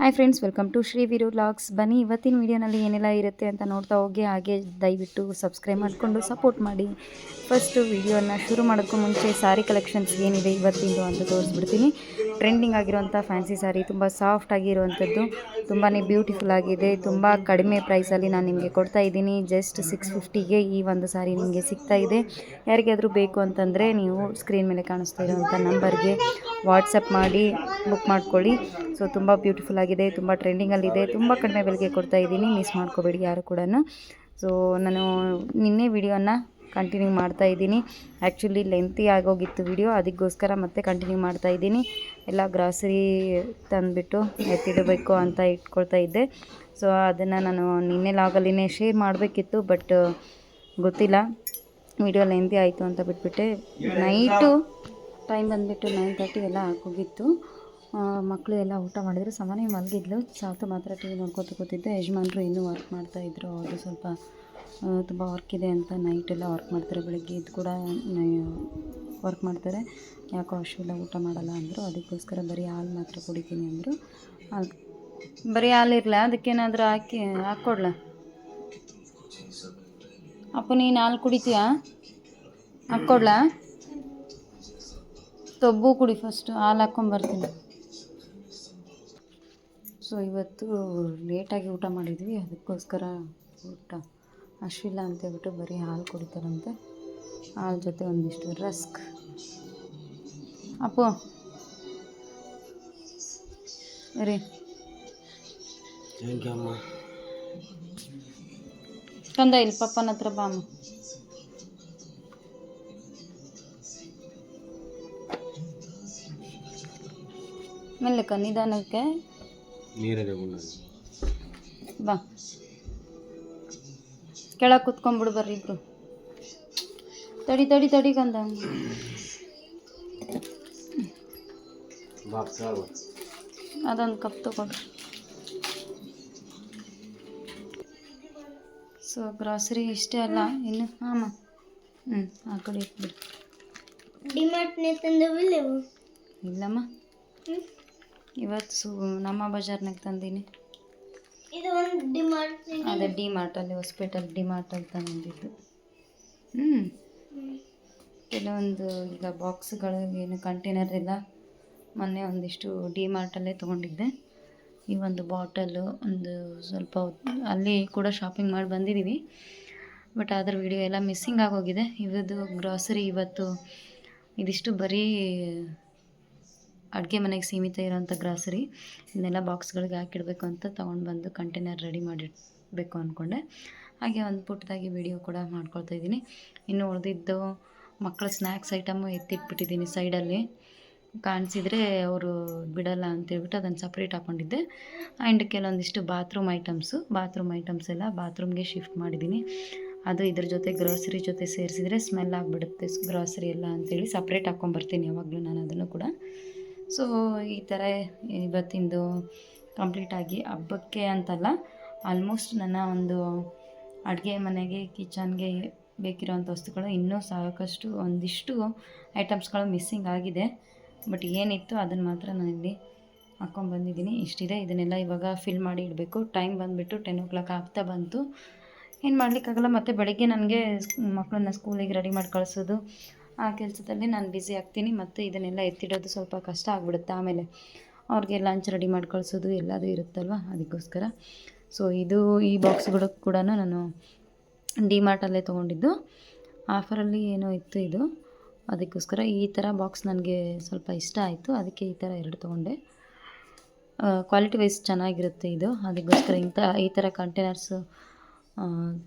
Hi friends welcome to Shri Viru vlogs ಬನ್ನಿ, ಇವತ್ತಿನ ವೀಡಿಯೋನಲ್ಲಿ ಏನೆಲ್ಲ ಇರುತ್ತೆ ಅಂತ ನೋಡ್ತಾ ಹೋಗಿ, ಹಾಗೆ ದಯವಿಟ್ಟು ಸಬ್ಸ್ಕ್ರೈಬ್ ಮಾಡಿಕೊಂಡು ಸಪೋರ್ಟ್ ಮಾಡಿ. ಫಸ್ಟು ವೀಡಿಯೋನ ಶುರು ಮಾಡೋಕ್ಕೂ ಮುಂಚೆ ಸಾರಿ ಕಲೆಕ್ಷನ್ಸ್ ಏನಿದೆ ಇವತ್ತಿಂದು ಅಂತ ತೋರಿಸ್ಬಿಡ್ತೀನಿ. ಟ್ರೆಂಡಿಂಗ್ ಆಗಿರುವಂಥ ಫ್ಯಾನ್ಸಿ ಸಾರಿ ತುಂಬ ಸಾಫ್ಟ್ ಆಗಿರುವಂಥದ್ದು ತುಂಬಾ ಬ್ಯೂಟಿಫುಲ್ ಆಗಿದೆ. ತುಂಬ ಕಡಿಮೆ ಪ್ರೈಸಲ್ಲಿ ನಾನು ನಿಮಗೆ ಕೊಡ್ತಾ ಇದ್ದೀನಿ. ಜಸ್ಟ್ ಸಿಕ್ಸ್ ಫಿಫ್ಟಿಗೆ ಈ ಒಂದು ಸಾರಿ ನಿಮಗೆ ಸಿಗ್ತಾ ಇದೆ. ಯಾರಿಗಾದರೂ ಬೇಕು ಅಂತಂದರೆ ನೀವು ಸ್ಕ್ರೀನ್ ಮೇಲೆ ಕಾಣಿಸ್ತಾ ಇರುವಂಥ ನಂಬರ್ಗೆ ವಾಟ್ಸಪ್ ಮಾಡಿ ಬುಕ್ ಮಾಡ್ಕೊಳ್ಳಿ. ಸೊ ತುಂಬ ಬ್ಯೂಟಿಫುಲ್ ಆಗಿದೆ ತುಂಬ ಟ್ರೆಂಡಿಂಗಲ್ಲಿದೆ ತುಂಬ ಕಡಿಮೆ ಬೆಲೆಗೆ ಕೊಡ್ತಾ ಇದ್ದೀನಿ ಮಿಸ್ ಮಾಡ್ಕೋಬೇಡಿ ಯಾರು ಕೂಡ ಸೊ ನಾನು ನಿನ್ನೆ ವಿಡಿಯೋನ ಕಂಟಿನ್ಯೂ ಮಾಡ್ತಾ ಇದ್ದೀನಿ. ಆ್ಯಕ್ಚುಲಿ ಲೆಂತಿ ಆಗೋಗಿತ್ತು ವಿಡಿಯೋ ಅದಕ್ಕೋಸ್ಕರ ಮತ್ತೆ ಕಂಟಿನ್ಯೂ ಮಾಡ್ತಾ ಇದ್ದೀನಿ. ಎಲ್ಲ ಗ್ರಾಸರಿ ತಂದುಬಿಟ್ಟು ಎತ್ತಿಡಬೇಕು ಅಂತ ಇಟ್ಕೊಳ್ತಾ ಇದ್ದೆ. ಸೊ ಅದನ್ನು ನಾನು ನಿನ್ನೆ ಲಾಗಲ್ಲಿನೇ ಶೇರ್ ಮಾಡಬೇಕಿತ್ತು ಬಟ್ ಗೊತ್ತಿಲ್ಲ. ವಿಡಿಯೋ ಲೆಂತಿ ಆಯಿತು ಅಂತ ಬಿಟ್ಬಿಟ್ಟೆ. ನೈಟು ಟೈಮ್ ಬಂದುಬಿಟ್ಟು ನೈನ್ ತರ್ಟಿ ಎಲ್ಲ ಆಗೋಗಿತ್ತು. ಮಕ್ಕಳು ಎಲ್ಲ ಊಟ ಮಾಡಿದ್ರು. ಸಾಮಾನ್ಯ ಮಲಗಿದ್ಲು. ಸಾತು ಮಾತ್ರ ಟಿ ವಿ ನೋಡ್ಕೊತ ಕೂತಿದ್ದೆ. ಯಜಮಾನ್ರು ಇನ್ನೂ ವರ್ಕ್ ಮಾಡ್ತಾಯಿದ್ರು ಅವರು ಸ್ವಲ್ಪ ತುಂಬ ವರ್ಕ್ ಇದೆ ಅಂತ ನೈಟ್ ಎಲ್ಲ ವರ್ಕ್ ಮಾಡ್ತಾರೆ ಬೆಳಗ್ಗೆ. ಇದು ಕೂಡ ವರ್ಕ್ ಮಾಡ್ತಾರೆ. ಯಾಕೋ ಅಷ್ಟಿಲ್ಲ ಊಟ ಮಾಡಲ್ಲ ಅಂದರು. ಅದಕ್ಕೋಸ್ಕರ ಬರೀ ಹಾಲು ಮಾತ್ರ ಕುಡಿತೀನಿ ಅಂದರು. ಬರೀ ಹಾಲು ಇರಲ. ಅದಕ್ಕೇನಾದರೂ ಹಾಕಿ ಹಾಕ್ಕೊಡ್ಲ ಅಪ್ಪ, ನೀನು ಹಾಲು ಕುಡಿತೀಯಾ? ಹಾಕ್ಕೊಡ್ಲಾ ತೊಬ್ಬು ಕುಡಿ ಫಸ್ಟು ಹಾಲು ಹಾಕ್ಕೊಂಬರ್ತೀನಿ ಸೊ ಇವತ್ತು ಲೇಟಾಗಿ ಊಟ ಮಾಡಿದ್ವಿ. ಅದಕ್ಕೋಸ್ಕರ ಊಟ ಅಶ್ವೀಲ ಅಂತ ಹೇಳ್ಬಿಟ್ಟು ಬರೀ ಹಾಲು ಕುಡಿತಾರಂತೆ. ಹಾಲು ಜೊತೆ ಒಂದಿಷ್ಟು ರಸ್ಕ್. ಅಪ್ಪು. ರೀ. ಕಂದ ಇಲ್ಲಿ ಪಪ್ಪನ ಹತ್ರ ಬಾಮ ಮೆಲ್ಲಕ ನಿಧಾನಕ್ಕೆ ನೀರಲ್ಲಿ ಬಾ. ಕೆಳಗೆ ಕುತ್ಕೊಂಡ್ಬಿಡು ಬರ್ರಿ ಇಬ್ರು. ತಡಿ ತಡಿ ತಡಿ ಕಂದ ಬಾಕ್ಸ್ ಅದೊಂದು ಕಪ್ ತಗೊಳ್ರಿ. ಸೊ ಗ್ರಾಸರಿ ಇಷ್ಟೇ ಅಲ್ಲ ಇನ್ನು ಹಾಂ ಹ್ಞೂ ಆ ಕಡೆ ಇಟ್ಬಿಡಿ. ಡಿಮಾರ್ಟ್ನೇ ತಂದವಿಲ್ಲ ಇಲ್ಲಮ್ಮ. ಇವತ್ತು ಸು ನಮ್ಮ ಬಜಾರ್ನಾಗ ತಂದೀನಿ. ಇದು ಒಂದು ಡಿಮಾರ್ಟ್ ಅದೇ ಡಿ ಮಾರ್ಟಲ್ಲಿ ಹೊಸ್ಪೇಟಲ್ ಡಿ ಮಾರ್ಟಲ್ಲಿ ತಂದಿದ್ದು. ಹ್ಞೂ ಕೆಲವೊಂದು ಈಗ ಬಾಕ್ಸ್ಗಳು ಏನು ಕಂಟೈನರ್ ಇಲ್ಲ. ಮೊನ್ನೆ ಒಂದಿಷ್ಟು ಡಿ ಮಾರ್ಟಲ್ಲೇ ತೊಗೊಂಡಿದ್ದೆ. ಈ ಒಂದು ಬಾಟಲು ಒಂದು ಸ್ವಲ್ಪ ಅಲ್ಲಿ ಕೂಡ ಶಾಪಿಂಗ್ ಮಾಡಿ ಬಂದಿದ್ದೀವಿ ಬಟ್ ಅದ್ರ ವಿಡಿಯೋ ಎಲ್ಲ ಮಿಸ್ಸಿಂಗ್ ಆಗೋಗಿದೆ. ಇವತ್ತು ಗ್ರಾಸರಿ ಇವತ್ತು ಇದಿಷ್ಟು ಬರೀ ಅಡುಗೆ ಮನೆಗೆ ಸೀಮಿತ ಇರೋಂಥ ಗ್ರಾಸರಿ ಇದನ್ನೆಲ್ಲ ಬಾಕ್ಸ್ಗಳಿಗೆ ಹಾಕಿಡಬೇಕು ಅಂತ ತೊಗೊಂಡು ಬಂದು ಕಂಟೈನರ್ ರೆಡಿ ಮಾಡಿಡಬೇಕು ಅಂದ್ಕೊಂಡೆ ಹಾಗೆ ಒಂದು ಪುಟ್ಟದಾಗಿ ವಿಡಿಯೋ ಕೂಡ ಮಾಡ್ಕೊಳ್ತಾ ಇದ್ದೀನಿ. ಇನ್ನು ಉಳಿದಿದ್ದು ಮಕ್ಕಳ ಸ್ನ್ಯಾಕ್ಸ್ ಐಟಮು ಎತ್ತಿಟ್ಬಿಟ್ಟಿದ್ದೀನಿ ಸೈಡಲ್ಲಿ ಕಾಣಿಸಿದರೆ ಅವರು ಬಿಡಲ್ಲ ಅಂತೇಳ್ಬಿಟ್ಟು ಅದನ್ನು ಸಪ್ರೇಟ್ ಹಾಕ್ಕೊಂಡಿದ್ದೆ ಆ್ಯಂಡ್ ಕೆಲವೊಂದಿಷ್ಟು ಬಾತ್ರೂಮ್ ಐಟಮ್ಸು ಬಾತ್ರೂಮ್ ಐಟಮ್ಸ್ ಎಲ್ಲ ಬಾತ್ರೂಮ್ಗೆ ಶಿಫ್ಟ್ ಮಾಡಿದ್ದೀನಿ. ಅದು ಇದ್ರ ಜೊತೆ ಗ್ರಾಸರಿ ಜೊತೆ ಸೇರಿಸಿದರೆ ಸ್ಮೆಲ್ ಆಗಿಬಿಡುತ್ತೆ ಗ್ರಾಸರಿ ಎಲ್ಲ ಅಂತೇಳಿ ಸಪ್ರೇಟ್ ಹಾಕ್ಕೊಂಬರ್ತೀನಿ ಯಾವಾಗಲೂ ನಾನು ಅದನ್ನು ಕೂಡ. ಸೊ ಈ ಥರ ಇವತ್ತಿಂದು ಕಂಪ್ಲೀಟಾಗಿ ಹಬ್ಬಕ್ಕೆ ಅಂತಲ್ಲ ಆಲ್ಮೋಸ್ಟ್ ನನ್ನ ಒಂದು ಅಡುಗೆ ಮನೆಗೆ ಕಿಚನ್ಗೆ ಬೇಕಿರೋವಂಥ ವಸ್ತುಗಳು ಇನ್ನೂ ಸಾಕಷ್ಟು, ಒಂದಿಷ್ಟು ಐಟಮ್ಸ್ಗಳು ಮಿಸ್ಸಿಂಗ್ ಆಗಿದೆ. ಬಟ್ ಏನಿತ್ತು ಅದನ್ನು ಮಾತ್ರ ನಾನಿಲ್ಲಿ ಹಾಕ್ಕೊಂಬಂದಿದ್ದೀನಿ ಇಷ್ಟಿದೆ. ಇದನ್ನೆಲ್ಲ ಇವಾಗ ಫಿಲ್ ಮಾಡಿ ಇಡಬೇಕು. ಟೈಮ್ ಬಂದುಬಿಟ್ಟು ಟೆನ್ ಓ ಕ್ಲಾಕ್ ಆಗ್ತಾ ಬಂತು. ಏನು ಮಾಡಲಿಕ್ಕಾಗಲ್ಲ, ಮತ್ತು ಬೆಳಗ್ಗೆ ನನಗೆ ಮಕ್ಕಳನ್ನ ಸ್ಕೂಲಿಗೆ ರೆಡಿ ಮಾಡಿ ಕಳಿಸೋದು ಆ ಕೆಲಸದಲ್ಲಿ ನಾನು ಬ್ಯುಸಿ ಆಗ್ತೀನಿ ಮತ್ತು ಇದನ್ನೆಲ್ಲ ಎತ್ತಿಡೋದು ಸ್ವಲ್ಪ ಕಷ್ಟ ಆಗ್ಬಿಡುತ್ತೆ. ಆಮೇಲೆ ಅವ್ರಿಗೆ ಲಂಚ್ ರೆಡಿ ಮಾಡಿ ಕಳಿಸೋದು ಎಲ್ಲದೂ ಇರುತ್ತಲ್ವ? ಅದಕ್ಕೋಸ್ಕರ. ಸೊ ಇದು ಈ ಬಾಕ್ಸ್ಗಳು ಕೂಡ ನಾನು ಡಿ ಮಾರ್ಟಲ್ಲೇ ತೊಗೊಂಡಿದ್ದು. ಆಫರಲ್ಲಿ ಏನೋ ಇತ್ತು ಇದು. ಅದಕ್ಕೋಸ್ಕರ ಈ ಥರ ಬಾಕ್ಸ್ ನನಗೆ ಸ್ವಲ್ಪ ಇಷ್ಟ ಆಯಿತು. ಅದಕ್ಕೆ ಈ ಥರ ಎರಡು ತೊಗೊಂಡೆ. ಕ್ವಾಲಿಟಿ ವೈಸ್ ಚೆನ್ನಾಗಿರುತ್ತೆ ಇದು. ಅದಕ್ಕೋಸ್ಕರ ಇಂಥ ಈ ಥರ ಕಂಟೈನರ್ಸು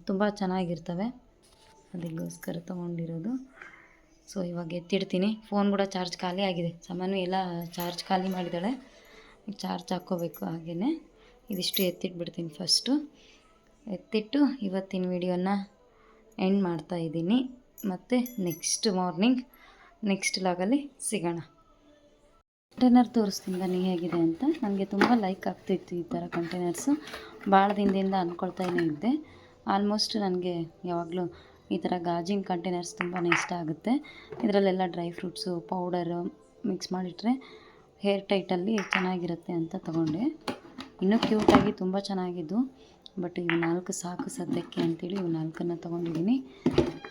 ತುಂಬ ಚೆನ್ನಾಗಿರ್ತವೆ. ಅದಕ್ಕೋಸ್ಕರ ತೊಗೊಂಡಿರೋದು. ಸೊ ಇವಾಗ ಎತ್ತಿಡ್ತೀನಿ. ಫೋನ್ ಕೂಡ ಚಾರ್ಜ್ ಖಾಲಿ ಆಗಿದೆ. ಸಾಮಾನು ಎಲ್ಲ ಚಾರ್ಜ್ ಖಾಲಿ ಮಾಡಿದ್ದಾಳೆ. ಚಾರ್ಜ್ ಹಾಕ್ಕೋಬೇಕು ಹಾಗೆಯೇ ಇದಿಷ್ಟು ಎತ್ತಿಟ್ಬಿಡ್ತೀನಿ ಫಸ್ಟು ಎತ್ತಿಟ್ಟು ಇವತ್ತಿನ ವಿಡಿಯೋನ ಎಂಡ್ ಮಾಡ್ತಾ ಇದ್ದೀನಿ. ಮತ್ತು ನೆಕ್ಸ್ಟ್ ಮಾರ್ನಿಂಗ್ ನೆಕ್ಸ್ಟ್ ಲಾಗಲ್ಲಿ ಸಿಗೋಣ. ಕಂಟೈನರ್ ತೋರಿಸ್ತೀನಿ ಬನ್ನಿ ಹೇಗಿದೆ ಅಂತ. ನನಗೆ ತುಂಬ ಲೈಕ್ ಆಗ್ತಿತ್ತು ಈ ಥರ ಕಂಟೈನರ್ಸು ಭಾಳ ದಿನದಿಂದ ಅಂದ್ಕೊಳ್ತಾನೇ ಇದ್ದೆ. ಆಲ್ಮೋಸ್ಟ್ ನನಗೆ ಯಾವಾಗಲೂ ಈ ಥರ ಗಾಜಿನ ಕಂಟೈನರ್ಸ್ ತುಂಬಾ ಇಷ್ಟ ಆಗುತ್ತೆ. ಇದರಲ್ಲೆಲ್ಲ ಡ್ರೈ ಫ್ರೂಟ್ಸು, ಪೌಡರು ಮಿಕ್ಸ್ ಮಾಡಿಟ್ರೆ ಹೇರ್ ಟೈಟಲ್ಲಿ ಚೆನ್ನಾಗಿರುತ್ತೆ ಅಂತ ತೊಗೊಂಡೆ. ಇನ್ನೂ ಕ್ಯೂಟಾಗಿ ತುಂಬ ಚೆನ್ನಾಗಿದ್ದು, ಬಟ್ ಇವು ನಾಲ್ಕು ಸಾಕು ಸದ್ಯಕ್ಕೆ ಅಂತೇಳಿ ಇವು ನಾಲ್ಕನ್ನು ತೊಗೊಂಡಿದ್ದೀನಿ.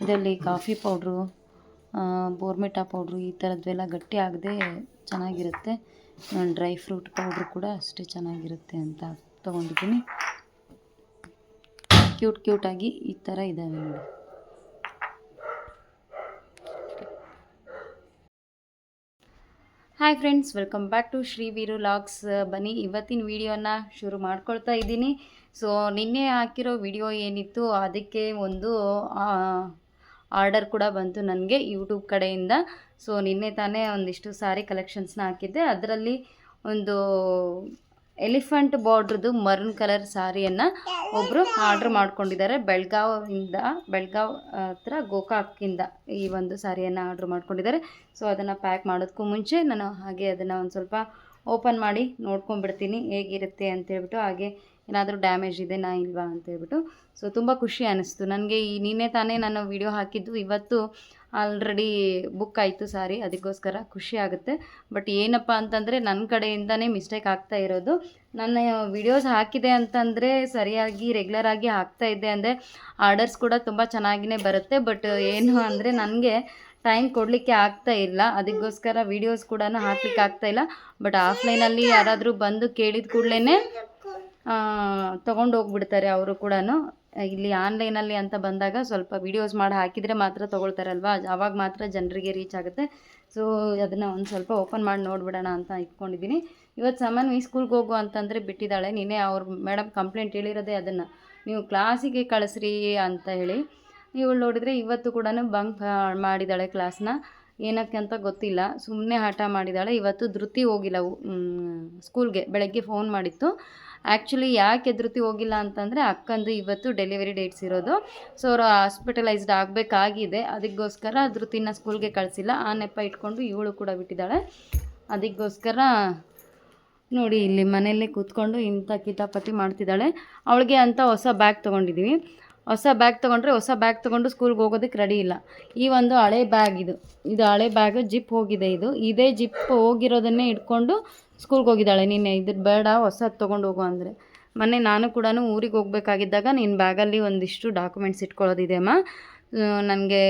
ಇದರಲ್ಲಿ ಕಾಫಿ ಪೌಡ್ರು ಬೋರ್ಮಿಟಾ ಪೌಡ್ರು ಈ ಥರದ್ದೆಲ್ಲ ಗಟ್ಟಿ ಆಗದೆ ಚೆನ್ನಾಗಿರುತ್ತೆ. ಡ್ರೈ ಫ್ರೂಟ್ ಪೌಡ್ರು ಕೂಡ ಅಷ್ಟೇ ಚೆನ್ನಾಗಿರುತ್ತೆ ಅಂತ ತೊಗೊಂಡಿದ್ದೀನಿ. ಕ್ಯೂಟ್ ಕ್ಯೂಟಾಗಿ ಈ ಥರ ಇದ್ದಾವೆ ನೋಡಿ. Hi friends welcome back to Shri Veeru vlogs ಬನ್ನಿ, ಇವತ್ತಿನ ವಿಡಿಯೋನ ಶುರು ಮಾಡ್ಕೊಳ್ತಾ ಇದ್ದೀನಿ. ಸೊ ನಿನ್ನೆ ಹಾಕಿರೋ ವಿಡಿಯೋ ಏನಿತ್ತು, ಅದಕ್ಕೆ ಒಂದು ಆರ್ಡರ್ ಕೂಡ ಬಂತು ನನಗೆ ಯೂಟ್ಯೂಬ್ ಕಡೆಯಿಂದ. ಸೊ ನಿನ್ನೆ ತಾನೇ ಒಂದಿಷ್ಟು ಸಾರಿ ಕಲೆಕ್ಷನ್ಸ್ನ ಹಾಕಿದ್ದೆ. ಅದರಲ್ಲಿ ಒಂದು ಎಲಿಫೆಂಟ್ ಬಾರ್ಡ್ರದ್ದು ಮರೂನ್ ಕಲರ್ ಸಾರಿಯನ್ನು ಒಬ್ಬರು ಆರ್ಡ್ರ್ ಮಾಡ್ಕೊಂಡಿದ್ದಾರೆ. ಬೆಳಗಾವಿಂದ, ಬೆಳಗಾವ್ ಹತ್ರ ಗೋಕಾಕಿಂದ ಈ ಒಂದು ಸಾರಿಯನ್ನು ಆರ್ಡ್ರ್ ಮಾಡ್ಕೊಂಡಿದ್ದಾರೆ. ಸೊ, ಅದನ್ನು ಪ್ಯಾಕ್ ಮಾಡೋದಕ್ಕೂ ಮುಂಚೆ ನಾನು ಹಾಗೆ ಅದನ್ನು ಒಂದು ಸ್ವಲ್ಪ ಓಪನ್ ಮಾಡಿ ನೋಡ್ಕೊಂಡ್ಬಿಡ್ತೀನಿ ಹೇಗಿರುತ್ತೆ ಅಂತೇಳ್ಬಿಟ್ಟು, ಹಾಗೆ ಏನಾದರೂ ಡ್ಯಾಮೇಜ್ ಇದೆ ಇದೆನಾ ಇಲ್ವಾ ಅಂತೇಳ್ಬಿಟ್ಟು. ಸೊ, ತುಂಬ ಖುಷಿ ಅನ್ನಿಸ್ತು ನನಗೆ ಈ ನಿನ್ನೆ ತಾನೇ ನಾನು ವಿಡಿಯೋ ಹಾಕಿದ್ದು. ಇವತ್ತು ಆಲ್ರೆಡಿ ಬುಕ್ ಆಯಿತು ಸಾರಿ, ಅದಕ್ಕೋಸ್ಕರ ಖುಷಿ ಆಗುತ್ತೆ. ಬಟ್ ಏನಪ್ಪ ಅಂತಂದರೆ ನನ್ನ ಕಡೆಯಿಂದನೇ ಮಿಸ್ಟೇಕ್ ಆಗ್ತಾ ಇರೋದು. ನನ್ನ ವಿಡಿಯೋಸ್ ಹಾಕಿದೆ ಅಂತಂದರೆ ಸರಿಯಾಗಿ ರೆಗ್ಯುಲರಾಗಿ ಹಾಕ್ತಾ ಇದ್ದೆ ಅಂದರೆ ಆರ್ಡರ್ಸ್ ಕೂಡ ತುಂಬ ಚೆನ್ನಾಗಿಯೇ ಬರುತ್ತೆ. ಬಟ್ ಏನು ಅಂದರೆ ನನಗೆ ಟೈಮ್ ಕೊಡಲಿಕ್ಕೆ ಆಗ್ತಾ ಇಲ್ಲ. ಅದಕ್ಕೋಸ್ಕರ ವೀಡಿಯೋಸ್ ಕೂಡ ಹಾಕ್ಲಿಕ್ಕೆ ಆಗ್ತಾ ಇಲ್ಲ. ಬಟ್ ಆಫ್ಲೈನಲ್ಲಿ ಯಾರಾದರೂ ಬಂದು ಕೇಳಿದ ಕೂಡಲೇ ತೊಗೊಂಡು ಹೋಗ್ಬಿಡ್ತಾರೆ ಅವರು ಕೂಡ ಇಲ್ಲಿ ಆನ್ಲೈನಲ್ಲಿ ಅಂತ ಬಂದಾಗ ಸ್ವಲ್ಪ ವೀಡಿಯೋಸ್ ಮಾಡಿ ಹಾಕಿದರೆ ಮಾತ್ರ ತೊಗೊಳ್ತಾರಲ್ವ? ಅವಾಗ ಮಾತ್ರ ಜನರಿಗೆ ರೀಚ್ ಆಗುತ್ತೆ. ಸೊ ಅದನ್ನು ಒಂದು ಸ್ವಲ್ಪ ಓಪನ್ ಮಾಡಿ ನೋಡಿಬಿಡೋಣ ಅಂತ ಇಟ್ಕೊಂಡಿದ್ದೀನಿ. ಇವತ್ತು ಈ ಸ್ಕೂಲ್ಗೆ ಹೋಗು ಅಂತಂದರೆ ಬಿಟ್ಟಿದ್ದಾಳೆ. ನಿನ್ನೆ ಅವ್ರ ಮೇಡಮ್ ಕಂಪ್ಲೇಂಟ್ ಹೇಳಿರೋದೇ ಅದನ್ನು. ನೀವು ಕ್ಲಾಸಿಗೆ ಕಳಿಸ್ರಿ ಅಂತ ಹೇಳಿ. ಇವಳು ನೋಡಿದರೆ ಇವತ್ತು ಕೂಡ ಬಂಕ್ ಮಾಡಿದ್ದಾಳೆ ಕ್ಲಾಸ್ನ ಏನಕ್ಕೆ ಅಂತ ಗೊತ್ತಿಲ್ಲ. ಸುಮ್ಮನೆ ಹಠ ಮಾಡಿದ್ದಾಳೆ. ಇವತ್ತು ಧೃತಿ ಹೋಗಿಲ್ಲ. ಸ್ಕೂಲ್ಗೆ ಬೆಳಗ್ಗೆ ಫೋನ್ ಮಾಡಿತ್ತು. ಆ್ಯಕ್ಚುಲಿ ಯಾಕೆ ಎದುರುತಿ ಹೋಗಿಲ್ಲ ಅಂತಂದರೆ ಅಕ್ಕಂದು ಇವತ್ತು ಡೆಲಿವರಿ ಡೇಟ್ಸ್ ಇರೋದು. ಸೊ ಅವರು ಹಾಸ್ಪಿಟಲೈಸ್ಡ್ ಆಗಬೇಕಾಗಿದೆ. ಅದಕ್ಕೋಸ್ಕರ ಧೃತಿನ ಸ್ಕೂಲ್ಗೆ ಕಳಿಸಿಲ್ಲ. ಆ ನೆಪ ಇಟ್ಕೊಂಡು ಇವಳು ಕೂಡ ಬಿಟ್ಟಿದ್ದಾಳೆ. ಅದಕ್ಕೋಸ್ಕರ ನೋಡಿ, ಇಲ್ಲಿ ಮನೆಯಲ್ಲೇ ಕೂತ್ಕೊಂಡು ಇಂಥ ಕಿತಾಪತಿ ಮಾಡ್ತಿದ್ದಾಳೆ. ಅವಳಿಗೆ ಅಂತ ಹೊಸ ಬ್ಯಾಗ್ ತೊಗೊಂಡಿದ್ದೀವಿ ಹೊಸ ಬ್ಯಾಗ್ ತೊಗೊಂಡ್ರೆ ಹೊಸ ಬ್ಯಾಗ್ ತೊಗೊಂಡು ಸ್ಕೂಲ್ಗೆ ಹೋಗೋದಕ್ಕೆ ರೆಡಿ ಇಲ್ಲ. ಈ ಒಂದು ಹಳೆ ಬ್ಯಾಗ್ ಇದು. ಇದು ಹಳೆ ಬ್ಯಾಗ್ ಜಿಪ್ ಹೋಗಿದೆ ಇದು. ಇದೇ ಜಿಪ್ ಹೋಗಿರೋದನ್ನೇ ಇಟ್ಕೊಂಡು ಸ್ಕೂಲ್ಗೆ ಹೋಗಿದ್ದಾಳೆ. ನೀನು ಇದ್ರ ಬೇಡ, ಹೊಸದು ತೊಗೊಂಡು ಹೋಗು ಅಂದರೆ. ಮೊನ್ನೆ ನಾನು ಕೂಡ ಊರಿಗೆ ಹೋಗಬೇಕಾಗಿದ್ದಾಗ ನಿನ್ನ ಬ್ಯಾಗಲ್ಲಿ ಒಂದಿಷ್ಟು ಡಾಕ್ಯುಮೆಂಟ್ಸ್ ಇಟ್ಕೊಳ್ಳೋದಿದೆ ಅಮ್ಮ. ನನಗೆ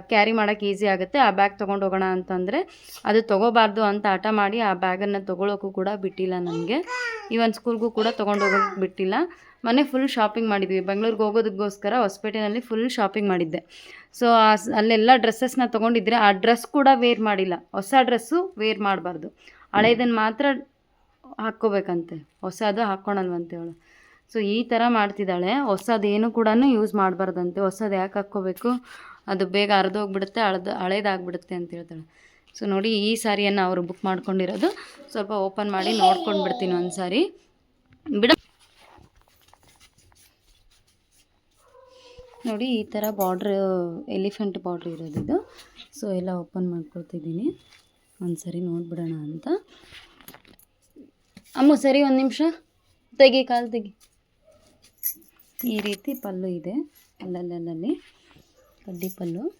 ಕ್ಯಾರಿ ಮಾಡೋಕ್ಕೆ ಈಸಿ ಆಗುತ್ತೆ. ಆ ಬ್ಯಾಗ್ ತೊಗೊಂಡು ಹೋಗೋಣ ಅಂತಂದರೆ ಅದು ತೊಗೋಬಾರ್ದು ಅಂತ ಹಠ ಮಾಡಿ ಆ ಬ್ಯಾಗನ್ನು ತೊಗೊಳೋಕ್ಕೂ ಕೂಡ ಬಿಟ್ಟಿಲ್ಲ ನನಗೆ. ಈವನ್ ಸ್ಕೂಲ್ಗೂ ಕೂಡ ತೊಗೊಂಡು ಹೋಗೋಕ್ಕೆ ಬಿಟ್ಟಿಲ್ಲ. ಮೊನ್ನೆ ಫುಲ್ ಶಾಪಿಂಗ್ ಮಾಡಿದ್ವಿ. ಬೆಂಗಳೂರಿಗೆ ಹೋಗೋದಕ್ಕೋಸ್ಕರ ಹೊಸಪೇಟೆಯಲ್ಲಿ ಫುಲ್ ಶಾಪಿಂಗ್ ಮಾಡಿದ್ದೆ. ಸೊ, ಅಲ್ಲೆಲ್ಲ ಡ್ರೆಸ್ಸಸ್ನ ತೊಗೊಂಡಿದ್ರೆ ಆ ಡ್ರೆಸ್ ಕೂಡ ವೇರ್ ಮಾಡಿಲ್ಲ. ಹೊಸ ಡ್ರೆಸ್ಸು ವೇರ್ ಮಾಡಬಾರ್ದು. ಹಳೇದನ್ನು ಮಾತ್ರ ಹಾಕ್ಕೋಬೇಕಂತೆ. ಹೊಸದು ಹಾಕ್ಕೊಳಲ್ವಂತೆ ಅವಳು. ಸೊ ಈ ಥರ ಮಾಡ್ತಿದ್ದಾಳೆ. ಹೊಸದೇನು ಕೂಡ ಯೂಸ್ ಮಾಡಬಾರ್ದಂತೆ. ಹೊಸದು ಯಾಕೆ ಹಾಕ್ಕೋಬೇಕು? ಅದು ಬೇಗ ಹರಿದೋಗ್ಬಿಡುತ್ತೆ, ಹಳದು, ಹಳೇದಾಗ್ಬಿಡುತ್ತೆ ಅಂತ ಹೇಳ್ತಾಳೆ. ಸೊ ನೋಡಿ ಈ ಸಾರಿಯನ್ನು ಅವರು ಬುಕ್ ಮಾಡ್ಕೊಂಡಿರೋದು. ಸ್ವಲ್ಪ ಓಪನ್ ಮಾಡಿ ನೋಡ್ಕೊಂಡು ಬಿಡ್ತೀನಿ ಒಂದು ಸಾರಿ ಬಿಡ. ನೋಡಿ ಈ ಥರ ಬಾರ್ಡ್ರ್ ಎಲಿಫೆಂಟ್ ಬಾರ್ಡ್ರ್ ಇರೋದು ಇದು ಸೊ ಎಲ್ಲ ಓಪನ್ ಮಾಡ್ಕೊಳ್ತಿದ್ದೀನಿ. ಒಂದು ಸರಿ ನೋಡ್ಬಿಡೋಣ ಅಂತ. ಅಮ್ಮ, ಸರಿ ಒಂದು ನಿಮಿಷ. ತೆಗಿ, ಕಾಲು ತೆಗಿ. ಈ ರೀತಿ ಪಲ್ಲು ಇದೆ. ಅಲ್ಲಲ್ಲಲ್ಲಿ ಕಡ್ಡಿ ಪಲ್ಲು.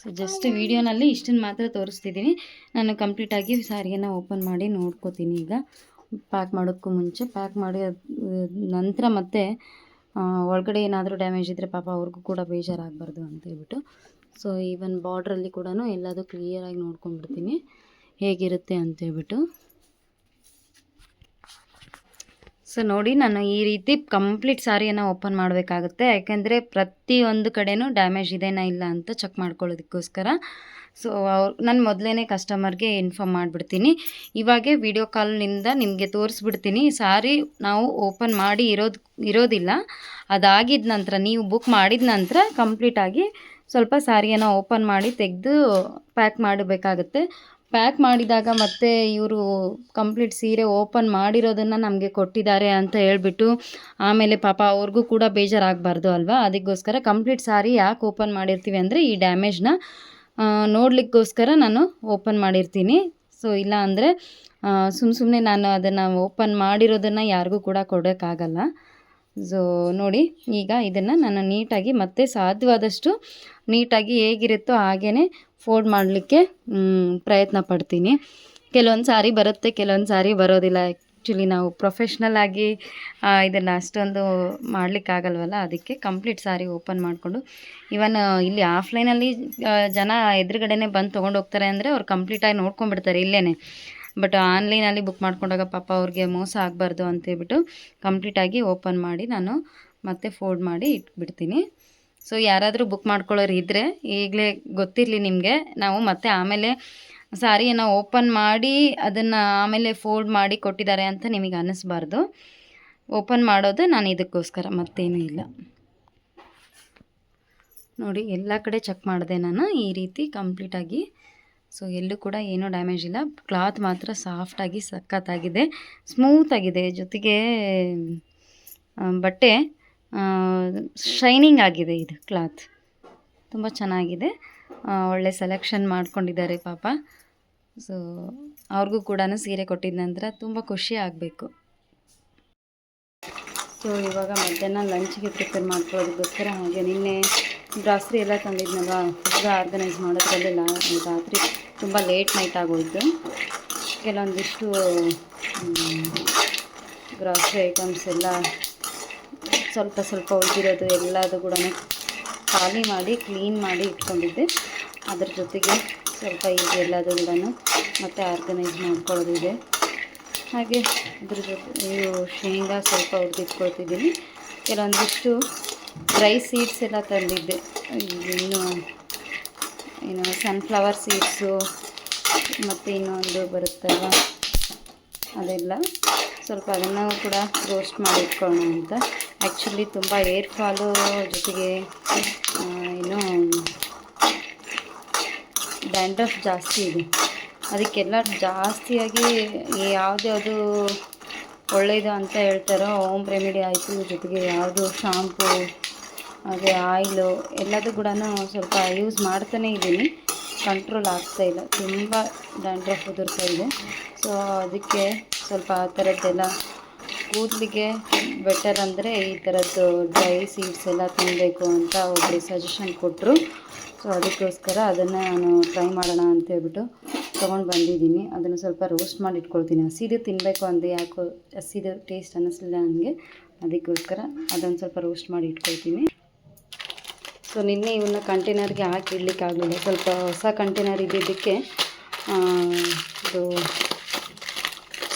ಸೊ ಜಸ್ಟ್ ವೀಡಿಯೋನಲ್ಲಿ ಇಷ್ಟನ್ನು ಮಾತ್ರ ತೋರಿಸ್ತಿದ್ದೀನಿ ನಾನು ಕಂಪ್ಲೀಟಾಗಿ ಸಾರಿಗೆನ ಓಪನ್ ಮಾಡಿ ನೋಡ್ಕೋತೀನಿ ಈಗ. ಪ್ಯಾಕ್ ಮಾಡೋಕ್ಕೂ ಮುಂಚೆ ಪ್ಯಾಕ್ ಮಾಡಿ ನಂತರ ಮತ್ತೆ ಒಳಗಡೆ ಏನಾದರೂ ಡ್ಯಾಮೇಜ್ ಇದ್ದರೆ ಪಾಪ ಅವ್ರಿಗೂ ಕೂಡ ಬೇಜಾರಾಗಬಾರ್ದು ಅಂತ ಹೇಳ್ಬಿಟ್ಟು. ಸೊ ಈವನ್ ಬಾರ್ಡ್ರಲ್ಲಿ ಕೂಡ ಎಲ್ಲದೂ ಕ್ಲಿಯರಾಗಿ ನೋಡ್ಕೊಂಡ್ಬಿಡ್ತೀನಿ. ಹೇಗಿರುತ್ತೆ ಅಂತೇಳ್ಬಿಟ್ಟು ಸೊ ನೋಡಿ ನಾನು ಈ ರೀತಿ ಕಂಪ್ಲೀಟ್ ಸಾರಿಯನ್ನು ಓಪನ್ ಮಾಡಬೇಕಾಗುತ್ತೆ. ಯಾಕೆಂದರೆ ಪ್ರತಿಯೊಂದು ಕಡೆನೂ ಡ್ಯಾಮೇಜ್ ಇದೇನಾ ಇಲ್ಲ ಅಂತ ಚೆಕ್ ಮಾಡ್ಕೊಳ್ಳೋದಕ್ಕೋಸ್ಕರ. ಸೊ ಅವ್ರು, ನಾನು ಮೊದಲೇ ಕಸ್ಟಮರ್ಗೆ ಇನ್ಫಾರ್ಮ್ ಮಾಡಿಬಿಡ್ತೀನಿ. ಇವಾಗೆ ವಿಡಿಯೋ ಕಾಲ್ನಿಂದ ನಿಮಗೆ ತೋರಿಸ್ಬಿಡ್ತೀನಿ. ಸಾರಿ ನಾವು ಓಪನ್ ಮಾಡಿ ಇರೋದು, ಇರೋದಿಲ್ಲ. ಅದಾಗಿದ ನಂತರ, ನೀವು ಬುಕ್ ಮಾಡಿದ ನಂತರ ಕಂಪ್ಲೀಟಾಗಿ ಸ್ವಲ್ಪ ಸಾರಿಯನ್ನು ಓಪನ್ ಮಾಡಿ ತೆಗೆದು ಪ್ಯಾಕ್ ಮಾಡಬೇಕಾಗುತ್ತೆ. ಪ್ಯಾಕ್ ಮಾಡಿದಾಗ ಮತ್ತೆ ಇವರು ಕಂಪ್ಲೀಟ್ ಸೀರೆ ಓಪನ್ ಮಾಡಿರೋದನ್ನು ನಮಗೆ ಕೊಟ್ಟಿದ್ದಾರೆ ಅಂತ ಹೇಳಿಬಿಟ್ಟು, ಆಮೇಲೆ ಪಾಪ ಅವ್ರಿಗೂ ಕೂಡ ಬೇಜಾರಾಗಬಾರ್ದು ಅಲ್ವಾ? ಅದಕ್ಕೋಸ್ಕರ ಕಂಪ್ಲೀಟ್ ಸಾರಿ ಯಾಕೆ ಓಪನ್ ಮಾಡಿರ್ತೀವಿ ಅಂದರೆ ಈ ಡ್ಯಾಮೇಜ್ನ ನೋಡಲಿಕ್ಕೋಸ್ಕರ ನಾನು ಓಪನ್ ಮಾಡಿರ್ತೀನಿ. ಸೊ ಇಲ್ಲ ಅಂದರೆ ಸುಮ್ಮ ಸುಮ್ಮನೆ ನಾನು ಅದನ್ನು ಓಪನ್ ಮಾಡಿರೋದನ್ನು ಯಾರಿಗೂ ಕೂಡ ಕೊಡೋಕ್ಕಾಗಲ್ಲ. ಸೊ ನೋಡಿ, ಈಗ ಇದನ್ನು ನಾನು ನೀಟಾಗಿ ಮತ್ತೆ ಸಾಧ್ಯವಾದಷ್ಟು ನೀಟಾಗಿ ಹೇಗಿರುತ್ತೋ ಹಾಗೇ ಫೋಲ್ಡ್ ಮಾಡಲಿಕ್ಕೆ ಪ್ರಯತ್ನ ಪಡ್ತೀನಿ. ಕೆಲವೊಂದು ಸಾರಿ ಬರುತ್ತೆ, ಕೆಲವೊಂದು ಸಾರಿ ಬರೋದಿಲ್ಲ. ಆ್ಯಕ್ಚುಲಿ ನಾವು ಪ್ರೊಫೆಷ್ನಲ್ ಆಗಿ ಇದನ್ನು ಅಷ್ಟೊಂದು ಮಾಡಲಿಕ್ಕಾಗಲ್ವಲ್ಲ? ಅದಕ್ಕೆ ಕಂಪ್ಲೀಟ್ ಸಾರಿ ಓಪನ್ ಮಾಡಿಕೊಂಡು. ಇವನ್ ಇಲ್ಲಿ ಆಫ್ಲೈನಲ್ಲಿ ಜನ ಎದುರುಗಡೆನೇ ಬಂದು ತೊಗೊಂಡು ಹೋಗ್ತಾರೆ ಅಂದರೆ ಅವ್ರು ಕಂಪ್ಲೀಟಾಗಿ ನೋಡ್ಕೊಂಡ್ಬಿಡ್ತಾರೆ ಇಲ್ಲೇ ಬಟ್ ಆನ್ಲೈನಲ್ಲಿ ಬುಕ್ ಮಾಡ್ಕೊಂಡಾಗ ಪಾಪ ಅವ್ರಿಗೆ ಮೋಸ ಆಗಬಾರ್ದು ಅಂತೇಳ್ಬಿಟ್ಟು ಕಂಪ್ಲೀಟಾಗಿ ಓಪನ್ ಮಾಡಿ ನಾನು ಮತ್ತೆ ಫೋಲ್ಡ್ ಮಾಡಿ ಇಟ್ಬಿಡ್ತೀನಿ. ಸೊ ಯಾರಾದರೂ ಬುಕ್ ಮಾಡ್ಕೊಳ್ಳೋರು ಇದ್ದರೆ ಈಗಲೇ ಗೊತ್ತಿರಲಿ ನಿಮಗೆ. ನಾವು ಮತ್ತೆ ಆಮೇಲೆ ಸಾರಿಯನ್ನು ಓಪನ್ ಮಾಡಿ ಅದನ್ನು ಆಮೇಲೆ ಫೋಲ್ಡ್ ಮಾಡಿ ಕೊಟ್ಟಿದ್ದಾರೆ ಅಂತ ನಿಮಗೆ ಅನ್ನಿಸ್ಬಾರ್ದು. ಓಪನ್ ಮಾಡೋದು ನಾನು ಇದಕ್ಕೋಸ್ಕರ, ಮತ್ತೇನೂ ಇಲ್ಲ. ನೋಡಿ, ಎಲ್ಲ ಕಡೆ ಚೆಕ್ ಮಾಡಿದೆ ನಾನು, ಈ ರೀತಿ ಕಂಪ್ಲೀಟಾಗಿ ಸೊ ಎಲ್ಲೂ ಕೂಡ ಏನೂ ಡ್ಯಾಮೇಜ್ ಇಲ್ಲ. ಕ್ಲಾತ್ ಮಾತ್ರ ಸಾಫ್ಟಾಗಿ ಸಖತ್ತಾಗಿದೆ. ಸ್ಮೂತಾಗಿದೆ ಜೊತೆಗೆ ಬಟ್ಟೆ. ಶೈನಿಂಗ್ ಆಗಿದೆ ಇದು ಕ್ಲಾತ್ ತುಂಬ ಚೆನ್ನಾಗಿದೆ. ಒಳ್ಳೆ ಸೆಲೆಕ್ಷನ್ ಮಾಡ್ಕೊಂಡಿದ್ದಾರೆ ಪಾಪ. ಸೊ ಅವ್ರಿಗೂ ಕೂಡ ಸೀರೆ ಕೊಟ್ಟಿದ ನಂತರ ತುಂಬ ಖುಷಿ ಆಗಬೇಕು. ಸೊ ಇವಾಗ ಮಧ್ಯಾಹ್ನ ಲಂಚ್ಗೆ ಪ್ರಿಪೇರ್ ಮಾಡ್ಕೊಳ್ಳೋದಕ್ಕೋಸ್ಕರ ಹಾಗೆ ನಿನ್ನೆ ಗ್ರಾಸ್ರಿ ಎಲ್ಲ ತಂದಿದ್ನಲ್ಲ ಫುಡ್ ಆರ್ಗನೈಸ್ ಮಾಡೋದ್ರಲ್ಲಿ ರಾತ್ರಿ ತುಂಬ ಲೇಟ್ ನೈಟ್ ಆಗೋಯ್ತು. ಕೆಲವೊಂದಿಷ್ಟು ಗ್ರಾಸ್ರಿ ಐಟಮ್ಸ್ ಎಲ್ಲ ಸ್ವಲ್ಪ ಸ್ವಲ್ಪ ಉಳಿದಿರೋದು ಎಲ್ಲದು ಕೂಡ ಖಾಲಿ ಮಾಡಿ ಕ್ಲೀನ್ ಮಾಡಿ ಇಟ್ಕೊಂಡಿದ್ದೆ. ಅದ್ರ ಜೊತೆಗೆ ಸ್ವಲ್ಪ ಈಗ ಎಲ್ಲದು ಕೂಡ ಮತ್ತೆ ಆರ್ಗನೈಸ್ ಮಾಡ್ಕೊಳ್ಳೋದಿದೆ ಹಾಗೆ ಅದ್ರ ಜೊತೆ ಶೇಂಗಾ ಸ್ವಲ್ಪ ಹುರಿದಿಟ್ಕೊಳ್ತಿದ್ದೀನಿ. ಕೆಲವೊಂದಿಷ್ಟು ಡ್ರೈ ಸೀಡ್ಸ್ ಎಲ್ಲ ತಂದಿದ್ದೆ. ಇನ್ನು ಏನು ಸನ್ಫ್ಲವರ್ ಸೀಡ್ಸು ಮತ್ತು ಇನ್ನೊಂದು ಬರುತ್ತಲ್ಲ ಅದೆಲ್ಲ. ಸ್ವಲ್ಪ ಅದನ್ನು ಕೂಡ ರೋಸ್ಟ್ ಮಾಡಿ ಅಂತ. ಆ್ಯಕ್ಚುಲಿ ತುಂಬ ಏರ್ ಫಾಲು ಜೊತೆಗೆ ಏನು ಡ್ಯಾಂಡ್ರಫ್ ಜಾಸ್ತಿ ಇದೆ. ಅದಕ್ಕೆಲ್ಲ ಜಾಸ್ತಿಯಾಗಿ ಯಾವುದ್ಯಾವುದು ಒಳ್ಳೆಯದು ಅಂತ ಹೇಳ್ತಾರೋ ಹೋಮ್ ರೆಮಿಡಿ ಆಯಿತು, ಜೊತೆಗೆ ಯಾವುದು ಶಾಂಪು ಹಾಗೆ ಆಯಿಲು ಎಲ್ಲದೂ ಕೂಡ ಸ್ವಲ್ಪ ಯೂಸ್ ಮಾಡ್ತಾನೇ ಇದ್ದೀನಿ. ಕಂಟ್ರೋಲ್ ಆಗ್ತಾ ಇಲ್ಲ. ತುಂಬ ಡ್ಯಾಂಡ್ರಫ್ ಉದುರ್ತಾ ಇದೆ. ಸೊ ಅದಕ್ಕೆ ಸ್ವಲ್ಪ ಆ ಥರದ್ದೆಲ್ಲ ಕೂದಲಿಗೆ ಬೆಟರ್ ಅಂದರೆ ಈ ಥರದ್ದು ಡ್ರೈ ಸೀಡ್ಸ್ ಎಲ್ಲ ತಿನ್ನಬೇಕು ಅಂತ ಒಬ್ಬರು ಸಜೆಷನ್ ಕೊಟ್ಟರು ಸೊ ಅದಕ್ಕೋಸ್ಕರ ಅದನ್ನು ನಾನು ಟ್ರೈ ಮಾಡೋಣ ಅಂತ ಹೇಳ್ಬಿಟ್ಟು ತೊಗೊಂಡು ಬಂದಿದ್ದೀನಿ. ಅದನ್ನು ಸ್ವಲ್ಪ ರೋಸ್ಟ್ ಮಾಡಿ ಇಟ್ಕೊಳ್ತೀನಿ. ಹಸಿದು ತಿನ್ನಬೇಕು ಅಂದರೆ ಯಾಕೋ, ಹಸಿದು ಟೇಸ್ಟ್ ಅನ್ನಿಸ್ಲಿಲ್ಲ ನನಗೆ. ಅದಕ್ಕೋಸ್ಕರ ಅದನ್ನು ಸ್ವಲ್ಪ ರೋಸ್ಟ್ ಮಾಡಿ ಇಟ್ಕೊಳ್ತೀನಿ. ಸೊ ನಿನ್ನೆ ಇವನ್ನ ಕಂಟೈನರ್ಗೆ ಹಾಕಿ ಇಡಲಿಕ್ಕಾಗಲಿಲ್ಲ ಸ್ವಲ್ಪ ಹೊಸ ಕಂಟೈನರ್ ಇದ್ದಿದ್ದಕ್ಕೆ ಇದು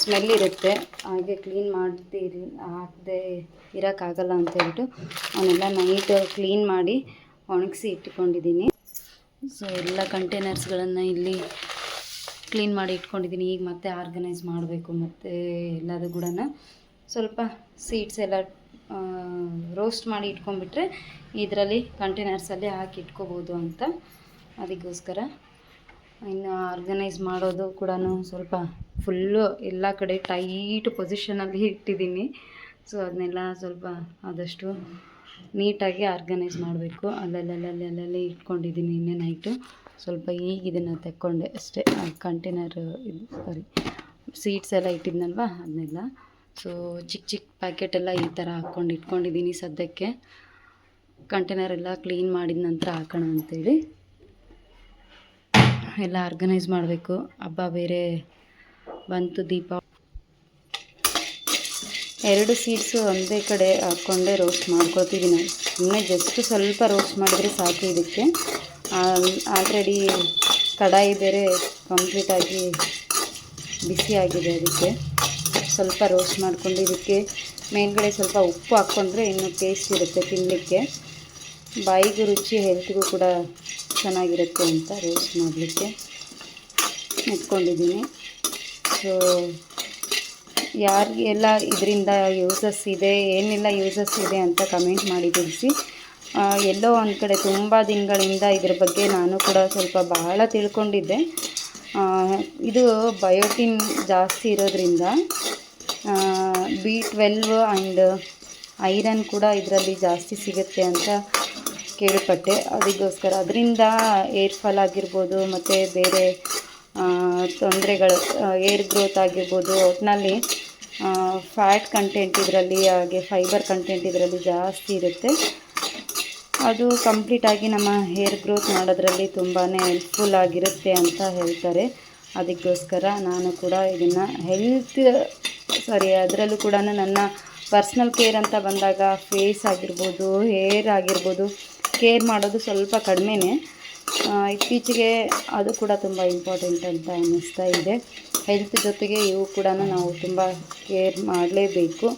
ಸ್ಮೆಲ್ ಇರುತ್ತೆ. ಹಾಗೆ ಕ್ಲೀನ್ ಮಾಡದೆ ಇರ್ ಹಾಕದೆ ಇರೋಕ್ಕಾಗಲ್ಲ ಅಂತ ಹೇಳ್ಬಿಟ್ಟು ಅವನ್ನೆಲ್ಲ ನೈಟ್ ಕ್ಲೀನ್ ಮಾಡಿ ಒಣಗಿಸಿ ಇಟ್ಕೊಂಡಿದ್ದೀನಿ. ಸೊ ಎಲ್ಲ ಕಂಟೈನರ್ಸ್ಗಳನ್ನು ಇಲ್ಲಿ ಕ್ಲೀನ್ ಮಾಡಿ ಇಟ್ಕೊಂಡಿದ್ದೀನಿ. ಈಗ ಮತ್ತೆ ಆರ್ಗನೈಸ್ ಮಾಡಬೇಕು ಮತ್ತು ಎಲ್ಲದು ಕೂಡ ಸ್ವಲ್ಪ ಸೀಡ್ಸ್ ಎಲ್ಲ ರೋಸ್ಟ್ ಮಾಡಿ ಇಟ್ಕೊಂಡ್ಬಿಟ್ರೆ ಇದರಲ್ಲಿ ಕಂಟೈನರ್ಸಲ್ಲಿ ಹಾಕಿ ಇಟ್ಕೋಬೋದು ಅಂತ. ಅದಕ್ಕೋಸ್ಕರ ಇನ್ನು ಆರ್ಗನೈಸ್ ಮಾಡೋದು ಕೂಡ ಸ್ವಲ್ಪ ಫುಲ್ಲು ಎಲ್ಲ ಕಡೆ ಟೈಟ್ ಪೊಸಿಷನಲ್ಲಿ ಇಟ್ಟಿದ್ದೀನಿ. ಸೊ ಅದನ್ನೆಲ್ಲ ಸ್ವಲ್ಪ ಆದಷ್ಟು ನೀಟಾಗಿ ಆರ್ಗನೈಸ್ ಮಾಡಬೇಕು. ಅಲ್ಲಲ್ಲಲ್ಲಿ ಅಲ್ಲಲ್ಲಿ ಇಟ್ಕೊಂಡಿದ್ದೀನಿ ಇನ್ನೇ ನೈಟು ಸ್ವಲ್ಪ ಈಗ ಇದನ್ನು ತೆಕ್ಕೊಂಡೆ ಅಷ್ಟೇ. ಕಂಟೈನರ್ ಇದು ಸಾರಿ ಸೀಡ್ಸ್ ಎಲ್ಲ ಇಟ್ಟಿದ್ನಲ್ವ ಅದನ್ನೆಲ್ಲ. ಸೊ ಚಿಕ್ಕ ಚಿಕ್ಕ ಪ್ಯಾಕೆಟ್ ಎಲ್ಲ ಈ ಥರ ಹಾಕ್ಕೊಂಡು ಇಟ್ಕೊಂಡಿದ್ದೀನಿ ಸದ್ಯಕ್ಕೆ. ಕಂಟೈನರ್ ಎಲ್ಲ ಕ್ಲೀನ್ ಮಾಡಿದ ನಂತರ ಹಾಕೋಣ ಅಂತೇಳಿ. ಎಲ್ಲ ಆರ್ಗನೈಸ್ ಮಾಡಬೇಕು. ಹಬ್ಬ ಬೇರೆ ಬಂತು ದೀಪ. ಎರಡು ಸೀಡ್ಸು ಒಂದೇ ಕಡೆ ಹಾಕ್ಕೊಂಡೆ ರೋಸ್ಟ್ ಮಾಡ್ಕೊತಿದ್ದೀನಿ ಸುಮ್ಮನೆ ಜಸ್ಟ್ ಸ್ವಲ್ಪ ರೋಸ್ಟ್ ಮಾಡಿದರೆ ಸಾಕು ಇದಕ್ಕೆ. ಆಲ್ರೆಡಿ ಕಡಾಯಿ ಬೇರೆ ಕಂಪ್ಲೀಟಾಗಿ ಬಿಸಿಯಾಗಿದೆ ಅದಕ್ಕೆ. ಸ್ವಲ್ಪ ರೋಸ್ಟ್ ಮಾಡಿಕೊಂಡು ಇದಕ್ಕೆ ಮೇಲ್ಗಡೆ ಸ್ವಲ್ಪ ಉಪ್ಪು ಹಾಕ್ಕೊಂಡ್ರೆ ಇನ್ನೂ ಟೇಸ್ಟ್ ಇರುತ್ತೆ ತಿನ್ನಲಿಕ್ಕೆ ಬಾಯಿಗೂ ರುಚಿ ಹೆಲ್ತ್ಗೂ ಕೂಡ ಚೆನ್ನಾಗಿರುತ್ತೆ ಅಂತ ರೋಸ್ಟ್ ಮಾಡಲಿಕ್ಕೆ ಇಟ್ಕೊಂಡಿದ್ದೀನಿ ಸೊ ಯಾರಿಗೆಲ್ಲ ಇದರಿಂದ ಯೂಸಸ್ ಇದೆ, ಏನೆಲ್ಲ ಯೂಸಸ್ ಇದೆ ಅಂತ ಕಮೆಂಟ್ ಮಾಡಿ ತಿಳಿಸಿ. ಎಲ್ಲೋ ಒಂದು ಕಡೆ ತುಂಬ ದಿನಗಳಿಂದ ಇದ್ರ ಬಗ್ಗೆ ನಾನು ಕೂಡ ಸ್ವಲ್ಪ ಬಹಳ ತಿಳ್ಕೊಂಡಿದ್ದೆ. ಇದು ಬಯೋಟಿನ್ ಜಾಸ್ತಿ ಇರೋದ್ರಿಂದ ಬಿ ಟ್ವೆಲ್ವ್ ಆ್ಯಂಡ್ ಐರನ್ ಕೂಡ ಇದರಲ್ಲಿ ಜಾಸ್ತಿ ಸಿಗುತ್ತೆ ಅಂತ ಕೇಳ್ಪಟ್ಟೆ. ಅದಕ್ಕೋಸ್ಕರ ಅದರಿಂದ ಏರ್ ಫಾಲ್ ಆಗಿರ್ಬೋದು, ಮತ್ತು ಬೇರೆ ತೊಂದರೆಗಳು ಏರ್ ಗ್ರೋತ್ ಆಗಿರ್ಬೋದು ಒಟ್ಟಿನಲ್ಲಿ ಫ್ಯಾಟ್ ಕಂಟೆಂಟ್ ಇದರಲ್ಲಿ, ಹಾಗೆ ಫೈಬರ್ ಕಂಟೆಂಟ್ ಇದರಲ್ಲಿ ಜಾಸ್ತಿ ಇರುತ್ತೆ. ಅದು ಕಂಪ್ಲೀಟಾಗಿ ನಮ್ಮ ಹೇರ್ ಗ್ರೋತ್ ಮಾಡೋದ್ರಲ್ಲಿ ತುಂಬಾ ಹೆಲ್ಪ್ಫುಲ್ ಆಗಿರುತ್ತೆ ಅಂತ ಹೇಳ್ತಾರೆ. ಅದಕ್ಕೋಸ್ಕರ ನಾನು ಕೂಡ ಇದನ್ನು ಹೆಲ್ತ್, ಸಾರಿ, ಅದರಲ್ಲೂ ಕೂಡ ನನ್ನ ಪರ್ಸ್ನಲ್ ಕೇರ್ ಅಂತ ಬಂದಾಗ ಫೇಸ್ ಆಗಿರ್ಬೋದು, ಹೇರ್ ಆಗಿರ್ಬೋದು ಕೇರ್ ಮಾಡೋದು ಸ್ವಲ್ಪ ಕಡಿಮೆನೇ. ಇತ್ತೀಚೆಗೆ ಅದು ಕೂಡ ತುಂಬ ಇಂಪಾರ್ಟೆಂಟ್ ಅಂತ ಅನ್ನಿಸ್ತಾ ಇದೆ. ಹೆಲ್ತ್ ಜೊತೆಗೆ ಇವು ಕೂಡ ನಾವು ತುಂಬ ಕೇರ್ ಮಾಡಲೇಬೇಕು.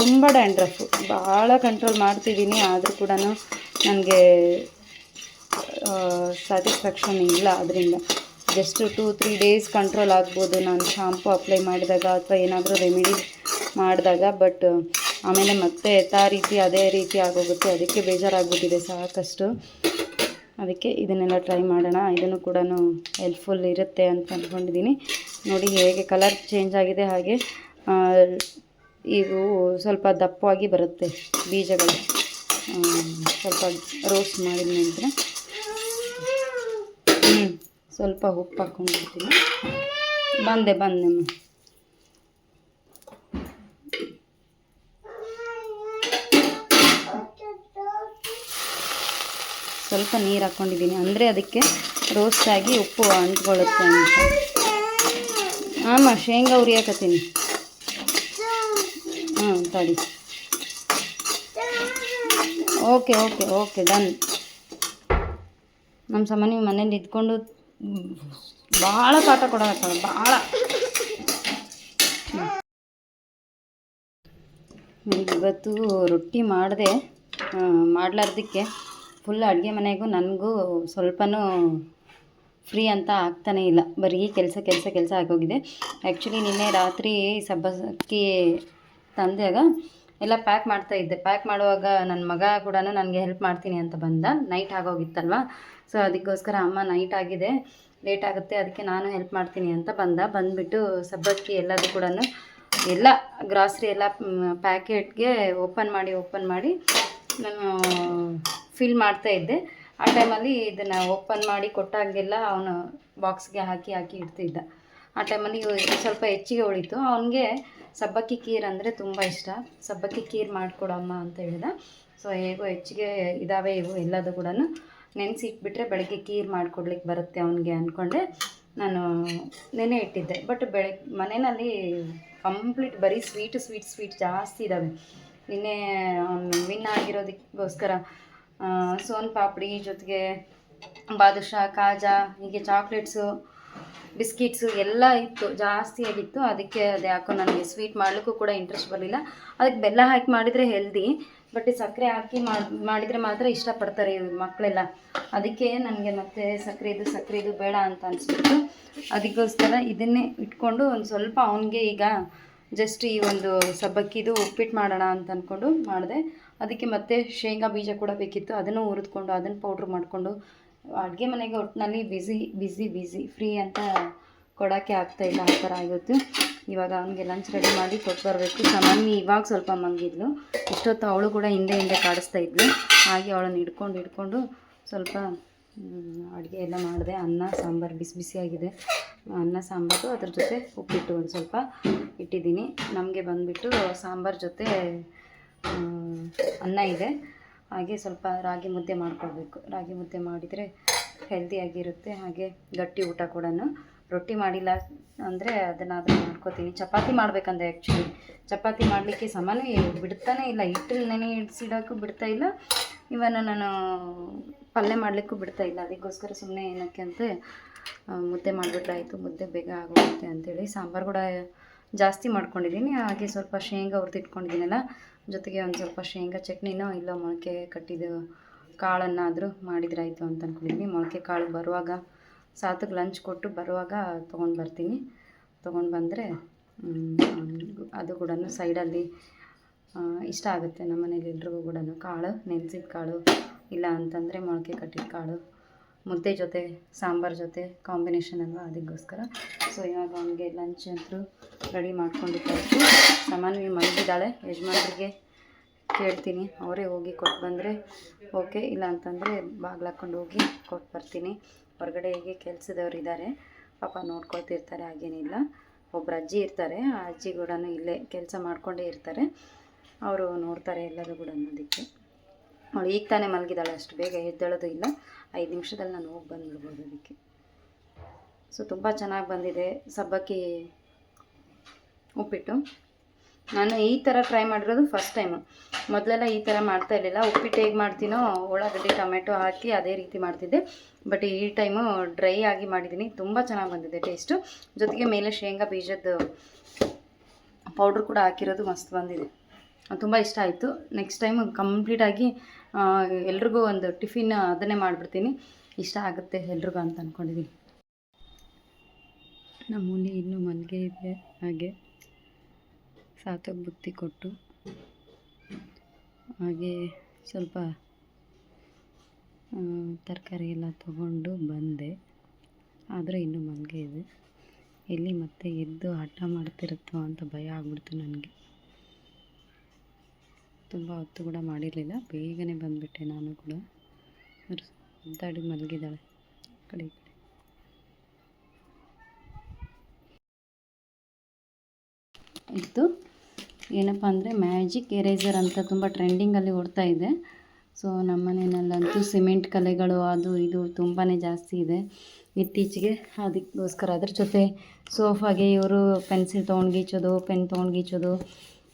ತುಂಬ ಡ್ಯಾಂಡ್ರಫು ಭಾಳ ಕಂಟ್ರೋಲ್ ಮಾಡ್ತಿದ್ದೀನಿ, ಆದರೂ ಕೂಡ ನನಗೆ ಸ್ಯಾಟಿಸ್ಫ್ಯಾಕ್ಷನ್ ಇಲ್ಲ ಅದರಿಂದ just two three days control ಆಗ್ಬೋದು. ನಾನು ಶಾಂಪು ಅಪ್ಲೈ ಮಾಡಿದಾಗ ಅಥವಾ ಏನಾದರೂ ರೆಮಿಡಿ ಮಾಡಿದಾಗ ಬಟ್ ಆಮೇಲೆ ಮತ್ತೆ ಯಥಾ ರೀತಿ, ಅದೇ ರೀತಿ ಆಗೋಗುತ್ತೆ. ಅದಕ್ಕೆ ಬೇಜಾರಾಗ್ಬಿಟ್ಟಿದೆ ಸಾಕಷ್ಟು. ಅದಕ್ಕೆ ಇದನ್ನೆಲ್ಲ ಟ್ರೈ ಮಾಡೋಣ. ಇದನ್ನು ಕೂಡ ಹೆಲ್ಪ್ಫುಲ್ ಇರುತ್ತೆ ಅಂತ ಅಂದ್ಕೊಂಡಿದ್ದೀನಿ ನೋಡಿ ಹೇಗೆ ಕಲರ್ ಚೇಂಜ್ ಆಗಿದೆ ಹಾಗೆ ಇವು ಸ್ವಲ್ಪ ದಪ್ಪವಾಗಿ ಬರುತ್ತೆ ಬೀಜಗಳು. ಸ್ವಲ್ಪ ರೋಸ್ಟ್ ಮಾಡಿದ ನಂತರ. ಸ್ವಲ್ಪ ಉಪ್ಪು ಹಾಕ್ಕೊಂಡಿರ್ತೀನಿ ಬಂದೆ ಬಂದೆ. ಸ್ವಲ್ಪ ನೀರು ಹಾಕ್ಕೊಂಡಿದ್ದೀನಿ ಅಂದರೆ ಅದಕ್ಕೆ ರೋಸ್ಟ್ ಆಗಿ ಉಪ್ಪು ಅಂಟ್ಕೊಳ್ಳುತ್ತೆ ಅಂತ. ಆಮ, ಶೇಂಗಾ ಉರಿಯಾಕತ್ತೀನಿ ಹ್ಞೂ ತಡಿ. ಓಕೆ ಓಕೆ ಓಕೆ ಡನ್ ನಮ್ಮ ಸಾಮಾನ್ಯ ಮನೇಲಿ ಇದ್ಕೊಂಡು ಭಾಳ ಪಾಠ ಕೊಡಕತ್ತಾಳ, ಭಾಳ. ಇವತ್ತು ರೊಟ್ಟಿ ಮಾಡಿದೆ ಮಾಡ್ಲಾರ್ದಕ್ಕೆ. ಫುಲ್ ಅಡುಗೆ ಮನೆಗೂ ನನಗೂ ಸ್ವಲ್ಪನೂ ಫ್ರೀ ಅಂತ ಆಗ್ತಾನೇ ಇಲ್ಲ. ಬರೀ ಕೆಲಸ ಕೆಲಸ ಕೆಲಸ ಆಗೋಗಿದೆ. ಆ್ಯಕ್ಚುಲಿ ನಿನ್ನೆ ರಾತ್ರಿ ಸಬ್ಬಕ್ಕಿ ತಂದಾಗ ಎಲ್ಲ ಪ್ಯಾಕ್ ಮಾಡ್ತಾ ಇದ್ದೆ. ಪ್ಯಾಕ್ ಮಾಡುವಾಗ ನನ್ನ ಮಗ ಕೂಡ ನನಗೆ ಹೆಲ್ಪ್ ಮಾಡ್ತೀನಿ ಅಂತ ಬಂದ. ನೈಟ್ ಆಗೋಗಿತ್ತಲ್ವ? ಸೊ ಅದಕ್ಕೋಸ್ಕರ ಅಮ್ಮ ನೈಟ್ ಆಗಿದೆ. ಲೇಟ್ ಆಗುತ್ತೆ. ಅದಕ್ಕೆ ನಾನು ಹೆಲ್ಪ್ ಮಾಡ್ತೀನಿ ಅಂತ ಬಂದ. ಬಂದುಬಿಟ್ಟು ಸಬ್ಬಕ್ಕಿ ಎಲ್ಲದು ಕೂಡ ಎಲ್ಲ ಗ್ರಾಸ್ರಿ ಎಲ್ಲ ಪ್ಯಾಕೆಟ್ಗೆ ಓಪನ್ ಮಾಡಿ ಓಪನ್ ಮಾಡಿ ನಾನು ಫಿಲ್ ಮಾಡ್ತಾ ಇದ್ದೆ. ಆ ಟೈಮಲ್ಲಿ ಇದನ್ನು ಓಪನ್ ಮಾಡಿ ಕೊಟ್ಟಾಗೆಲ್ಲ ಅವನು ಬಾಕ್ಸ್ಗೆ ಹಾಕಿ ಹಾಕಿ ಇಡ್ತಿದ್ದ. ಆ ಟೈಮಲ್ಲಿ ಸ್ವಲ್ಪ ಹೆಚ್ಚಿಗೆ ಉಳಿತು. ಅವನಿಗೆ ಸಬ್ಬಕ್ಕಿ ಕೀರ್ ಅಂದರೆ ತುಂಬ ಇಷ್ಟ. ಸಬ್ಬಕ್ಕಿ ಕೀರ್ ಮಾಡಿಕೊಡಮ್ಮ ಅಂತ ಹೇಳಿದ. ಸೊ ಹೇಗೋ ಹೆಚ್ಚಿಗೆ ಇದ್ದಾವೆ ಇವು ಎಲ್ಲದೂ ಕೂಡ ನೆನೆಸಿ ಇಟ್ಬಿಟ್ರೆ ಬೆಳಗ್ಗೆ ಕೀರ್ ಮಾಡಿಕೊಡ್ಲಿಕ್ಕೆ ಬರುತ್ತೆ ಅವನಿಗೆ ಅಂದ್ಕೊಂಡೆ ನಾನು ನೆನೆ ಇಟ್ಟಿದ್ದೆ. ಬಟ್ ಬೆಳಗ್ಗೆ ಮನೆಯಲ್ಲಿ ಕಂಪ್ಲೀಟ್ ಬರೀ ಸ್ವೀಟ್ ಸ್ವೀಟ್ ಸ್ವೀಟ್ ಜಾಸ್ತಿ ಇದ್ದಾವೆ ನಿನ್ನೆ ಅವನು ವಿನ್ ಆಗಿರೋದಕ್ಕೋಸ್ಕರ ಸೋನ್ ಪಾಪಡಿ ಜೊತೆಗೆ ಬಾದುಷಾ, ಕಾಜಾ, ಹೀಗೆ ಚಾಕ್ಲೇಟ್ಸು ಬಿಸ್ಕಿಟ್ಸು ಎಲ್ಲ ಇತ್ತು, ಜಾಸ್ತಿ ಆಗಿತ್ತು. ಅದಕ್ಕೆ ಅದು ಯಾಕೋ ನನಗೆ ಸ್ವೀಟ್ ಮಾಡಲಿಕ್ಕೂ ಕೂಡ ಇಂಟ್ರೆಸ್ಟ್ ಬರಲಿಲ್ಲ. ಅದಕ್ಕೆ ಬೆಲ್ಲ ಹಾಕಿ ಮಾಡಿದರೆ ಹೆಲ್ದಿ ಬಟ್ ಸಕ್ಕರೆ ಹಾಕಿ ಮಾಡಿದರೆ ಮಾತ್ರ ಇಷ್ಟಪಡ್ತಾರೆ ಮಕ್ಕಳೆಲ್ಲ. ಅದಕ್ಕೆ ನನಗೆ ಮತ್ತೆ ಸಕ್ಕರೆದು ಸಕ್ಕರೆದು ಬೇಡ ಅಂತ ಅನಿಸ್ಬಿಟ್ಟು ಅದಕ್ಕೋಸ್ಕರ ಇದನ್ನೇ ಇಟ್ಕೊಂಡು ಒಂದು ಸ್ವಲ್ಪ ಅವನಿಗೆ ಈಗ ಜಸ್ಟ್ ಈ ಒಂದು ಸಬ್ಬಕ್ಕಿದು ಉಪ್ಪಿಟ್ಟು ಮಾಡೋಣ ಅಂತ ಅಂದ್ಕೊಂಡು ಮಾಡಿದೆ. ಅದಕ್ಕೆ ಮತ್ತೆ ಶೇಂಗಾ ಬೀಜ ಕೂಡ ಬೇಕಿತ್ತು. ಅದನ್ನು ಹುರಿದ್ಕೊಂಡು, ಅದನ್ನು ಪೌಡ್ರ್ ಮಾಡಿಕೊಂಡು, ಅಡುಗೆ ಮನೆಗೆ ಒಟ್ಟಿನಲ್ಲಿ ಬ್ಯುಸಿ ಬ್ಯುಸಿ ಬ್ಯುಸಿ ಫ್ರೀ ಅಂತ ಕೊಡೋಕ್ಕೆ ಆಗ್ತಾಯಿಲ್ಲ ಆ ಥರ ಆಗಿತ್ತು. ಇವಾಗ ಅವನಿಗೆ ಲಂಚ್ ರೆಡಿ ಮಾಡಿ ಕೊಟ್ಟು ಬರಬೇಕು. ಸಾಮಾನ್ಯ ಇವಾಗ ಸ್ವಲ್ಪ ಮಂಗಿದ್ಲು ಇಷ್ಟೊತ್ತು ಅವಳು ಕೂಡ ಹಿಂದೆ ಹಿಂದೆ ಕಾಡಿಸ್ತಾ ಇದ್ಲು. ಹಾಗೆ ಅವಳನ್ನು ಹಿಡ್ಕೊಂಡು ಹಿಡ್ಕೊಂಡು ಸ್ವಲ್ಪ ಅಡುಗೆ ಎಲ್ಲ ಮಾಡಿದೆ. ಅನ್ನ, ಸಾಂಬಾರು, ಬಿಸಿ ಬಿಸಿಯಾಗಿದೆ ಅನ್ನ, ಸಾಂಬಾರು, ಅದ್ರ ಜೊತೆ ಉಪ್ಪಿಟ್ಟು ಒಂದು ಸ್ವಲ್ಪ ಇಟ್ಟಿದ್ದೀನಿ. ನಮಗೆ ಬಂದುಬಿಟ್ಟು ಸಾಂಬಾರು ಜೊತೆ ಅನ್ನ ಇದೆ. ಹಾಗೆ ಸ್ವಲ್ಪ ರಾಗಿ ಮುದ್ದೆ ಮಾಡ್ಕೊಳ್ಬೇಕು. ರಾಗಿ ಮುದ್ದೆ ಮಾಡಿದರೆ ಹೆಲ್ದಿಯಾಗಿರುತ್ತೆ ಹಾಗೆ ಗಟ್ಟಿ ಊಟ ಕೂಡ ರೊಟ್ಟಿ ಮಾಡಿಲ್ಲ ಅಂದರೆ ಅದನ್ನಾದರೂ ಮಾಡ್ಕೋತೀನಿ. ಚಪಾತಿ ಮಾಡಬೇಕಂದ್ರೆ ಆ್ಯಕ್ಚುಲಿ ಚಪಾತಿ ಮಾಡಲಿಕ್ಕೆ ಸಮಾನೇ ಬಿಡ್ತಾನೇ ಇಲ್ಲ. ಹಿಟ್ಟು ನೆನೆ ಇಡ್ಸಿಡೋಕ್ಕೂ ಬಿಡ್ತಾ ಇಲ್ಲ. ಇವನ್ ನಾನು ಪಲ್ಯ ಮಾಡಲಿಕ್ಕೂ ಬಿಡ್ತಾ ಇಲ್ಲ. ಅದಕ್ಕೋಸ್ಕರ ಸುಮ್ಮನೆ ಏನಕ್ಕೆ ಅಂತ ಮುದ್ದೆ ಮಾಡಿಬಿಟ್ರಾಯಿತು. ಮುದ್ದೆ ಬೇಗ ಆಗೋಗುತ್ತೆ ಅಂಥೇಳಿ ಸಾಂಬಾರು ಕೂಡ ಜಾಸ್ತಿ ಮಾಡ್ಕೊಂಡಿದ್ದೀನಿ. ಹಾಗೆ ಸ್ವಲ್ಪ ಶೇಂಗಾ ಹುರಿದಿಟ್ಕೊಂಡಿದ್ದೀನಲ್ಲ ಜೊತೆಗೆ ಒಂದು ಸ್ವಲ್ಪ ಶೇಂಗಾ ಚಟ್ನಿನೋ ಇಲ್ಲ ಮೊಳಕೆ ಕಟ್ಟಿದ ಕಾಳನ್ನಾದರೂ ಮಾಡಿದ್ರಾಯಿತು ಅಂತ ಅಂದ್ಕೊಂಡಿದ್ದೀನಿ ಮೊಳಕೆ ಕಾಳು ಬರುವಾಗ ಸಾತಕ್ಕೆ ಲಂಚ್ ಕೊಟ್ಟು ಬರುವಾಗ ತೊಗೊಂಡು ಬರ್ತೀನಿ. ತೊಗೊಂಡು ಬಂದರೆ ಅದು ಕೂಡ ಸೈಡಲ್ಲಿ ಇಷ್ಟ ಆಗುತ್ತೆ. ನಮ್ಮ ಮನೇಲಿ ಎಲ್ರಿಗೂ ಕೂಡ ಕಾಳು, ನೆನೆಸಿದ ಕಾಳು, ಇಲ್ಲ ಅಂತಂದರೆ ಮೊಳಕೆ ಕಟ್ಟಿದ ಕಾಳು ಮುದ್ದೆ ಜೊತೆ, ಸಾಂಬಾರು ಜೊತೆ ಕಾಂಬಿನೇಷನ್ ಅಲ್ವಾ ಅದಕ್ಕೋಸ್ಕರ. ಸೊ ಇವಾಗ ಅವನಿಗೆ ಲಂಚ್ ಅಂತೂ ರೆಡಿ ಮಾಡ್ಕೊಂಡಿದ್ದಾಯ್ತು ಸಾಮಾನ್ಯ ಮಲಗಿದ್ದಾಳೆ, ಯಜಮಾನ್ರಿಗೆ ಕೇಳ್ತೀನಿ. ಅವರೇ ಹೋಗಿ ಕೊಟ್ಟು ಬಂದರೆ ಓಕೆ ಇಲ್ಲ ಅಂತಂದರೆ ಬಾಗ್ಲಾಕೊಂಡು ಹೋಗಿ ಕೊಟ್ಟು ಬರ್ತೀನಿ. ಹೊರಗಡೆ ಹೇಗೆ ಕೆಲಸದವ್ರು ಇದ್ದಾರೆ ಪಾಪ ನೋಡ್ಕೊಳ್ತಿರ್ತಾರೆ, ಹಾಗೇನಿಲ್ಲ. ಒಬ್ಬರು ಅಜ್ಜಿ ಇರ್ತಾರೆ, ಆ ಅಜ್ಜಿ ಕೂಡ ಇಲ್ಲೇ ಕೆಲಸ ಮಾಡ್ಕೊಂಡೇ ಇರ್ತಾರೆ. ಅವರು ನೋಡ್ತಾರೆ ಎಲ್ಲರೂ ಕೂಡ ಅದಕ್ಕೆ. ಅವಳು ಈಗ ತಾನೇ ಮಲಗಿದಾಳೆ ಅಷ್ಟು ಬೇಗ ಎದ್ದೇಳೋದು ಇಲ್ಲ. ಐದು ನಿಮಿಷದಲ್ಲಿ ನಾನು ಹೋಗಿ ಬಂದುಬಿಡ್ಬೋದು ಅದಕ್ಕೆ. ಸೊ ತುಂಬ ಚೆನ್ನಾಗಿ ಬಂದಿದೆ ಸಬ್ಬಕ್ಕಿ ಉಪ್ಪಿಟ್ಟು. ನಾನು ಈ ಥರ ಟ್ರೈ ಮಾಡಿರೋದು ಫಸ್ಟ್ ಟೈಮು ಮೊದಲೆಲ್ಲ ಈ ಥರ ಮಾಡ್ತಾ ಇರಲಿಲ್ಲ. ಉಪ್ಪಿಟ್ಟು ಹೇಗೆ ಮಾಡ್ತೀನೋ, ಉಳ್ಳಾಗಡ್ಡೆ, ಟೊಮೆಟೊ ಹಾಕಿ ಅದೇ ರೀತಿ ಮಾಡ್ತಿದ್ದೆ. ಬಟ್ ಈ ಟೈಮು ಡ್ರೈ ಆಗಿ ಮಾಡಿದ್ದೀನಿ. ತುಂಬ ಚೆನ್ನಾಗಿ ಬಂದಿದೆ ಟೇಸ್ಟು ಜೊತೆಗೆ ಮೇಲೆ ಶೇಂಗಾ ಬೀಜದ ಪೌಡ್ರ್ ಕೂಡ ಹಾಕಿರೋದು ಮಸ್ತ್ ಬಂದಿದೆ. ತುಂಬ ಇಷ್ಟ ಆಯಿತು. ನೆಕ್ಸ್ಟ್ ಟೈಮ್ ಕಂಪ್ಲೀಟಾಗಿ ಎಲ್ರಿಗೂ ಒಂದು ಟಿಫಿನ್ ಅದನ್ನೇ ಮಾಡಿಬಿಡ್ತೀನಿ. ಇಷ್ಟ ಆಗುತ್ತೆ ಎಲ್ರಿಗೂ ಅಂತ ಅಂದ್ಕೊಂಡಿದ್ದೀನಿ ನಮ್ಮ ಮುಂದೆ ಇನ್ನೂ ಮಲ್ಲಿಗೆ ಇದೆ. ಹಾಗೆ ಸಾತಕ್ಕೆ ಬುತ್ತಿ ಕೊಟ್ಟು ಹಾಗೆ ಸ್ವಲ್ಪ ತರಕಾರಿ ಎಲ್ಲ ತಗೊಂಡು ಬಂದೆ. ಆದರೆ ಇನ್ನೂ ಮಲ್ಲಿಗೆ ಇದೆ. ಎಲ್ಲಿ ಮತ್ತೆ ಎದ್ದು ಹಠ ಮಾಡ್ತಿರುತ್ತೋ ಅಂತ ಭಯ ಆಗ್ಬಿಡ್ತು ನನಗೆ. ತುಂಬ ಹೊತ್ತು ಕೂಡ ಮಾಡಿರಲಿಲ್ಲ. ಬೇಗನೆ ಬಂದುಬಿಟ್ಟೆ ನಾನು ಕೂಡ. ಒದ್ದಾಡಿ ಮಲಗಿದ್ದಾಳೆ. ಕಡೆ ಕಡೆ. ಇತ್ತು ಏನಪ್ಪ ಅಂದರೆ ಮ್ಯಾಜಿಕ್ ಎರೇಸರ್ ಅಂತ ತುಂಬ ಟ್ರೆಂಡಿಂಗಲ್ಲಿ ಓಡ್ತಾ ಇದೆ. ಸೊ ನಮ್ಮ ಮನೆಯಲ್ಲಂತೂ ಸಿಮೆಂಟ್ ಕಲೆಗಳು ಅದು ಇದು ತುಂಬಾ ಜಾಸ್ತಿ ಇದೆ. ಇತ್ತೀಚೆಗೆ ಅದಕ್ಕೋಸ್ಕರ ಅದ್ರ ಜೊತೆ ಸೋಫಾಗೆ ಇವರು ಪೆನ್ಸಿಲ್ ತೊಗೊಂಡು ಗೀಚೋದು, ಪೆನ್ ತೊಗೊಂಡು ಗೀಚೋದು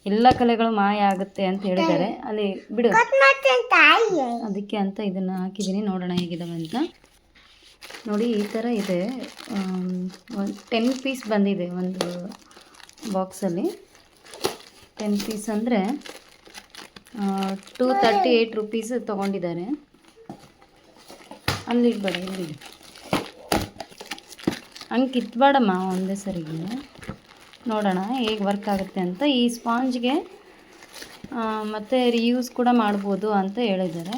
ಎಲ್ಲ ಕಲೆಗಳು ಮಾಯ ಆಗುತ್ತೆ ಅಂತ ಹೇಳಿದ್ದಾರೆ. ಅಲ್ಲಿ ಬಿಡು. ಅದಕ್ಕೆ ಅಂತ ಇದನ್ನು ಹಾಕಿದ್ದೀನಿ. ನೋಡೋಣ ಹೇಗಿದಾವೆ ಅಂತ. ನೋಡಿ, ಈ ಥರ ಇದೆ. ಟೆನ್ ಪೀಸ್ ಬಂದಿದೆ ಒಂದು ಬಾಕ್ಸಲ್ಲಿ ಟೆನ್ ಪೀಸ್ ಅಂದರೆ ಟೂ ತರ್ಟಿ ಏಯ್ಟ್ ರುಪೀಸ್ ತೊಗೊಂಡಿದ್ದಾರೆ. ಅಲ್ಲಿ ಇಡ್ಬೇಡ ಇಲ್ಲಿ ಹಂಗೆ ಕಿತ್ಬೇಡಮ್ಮ ಒಂದೇ ಸರಿಗೆ. ನೋಡೋಣ ಹೇಗೆ ವರ್ಕ್ ಆಗುತ್ತೆ ಅಂತ. ಈ ಸ್ಪಾಂಜ್ಗೆ ಮತ್ತು ರಿಯೂಸ್ ಕೂಡ ಮಾಡ್ಬೋದು ಅಂತ ಹೇಳಿದ್ದಾರೆ.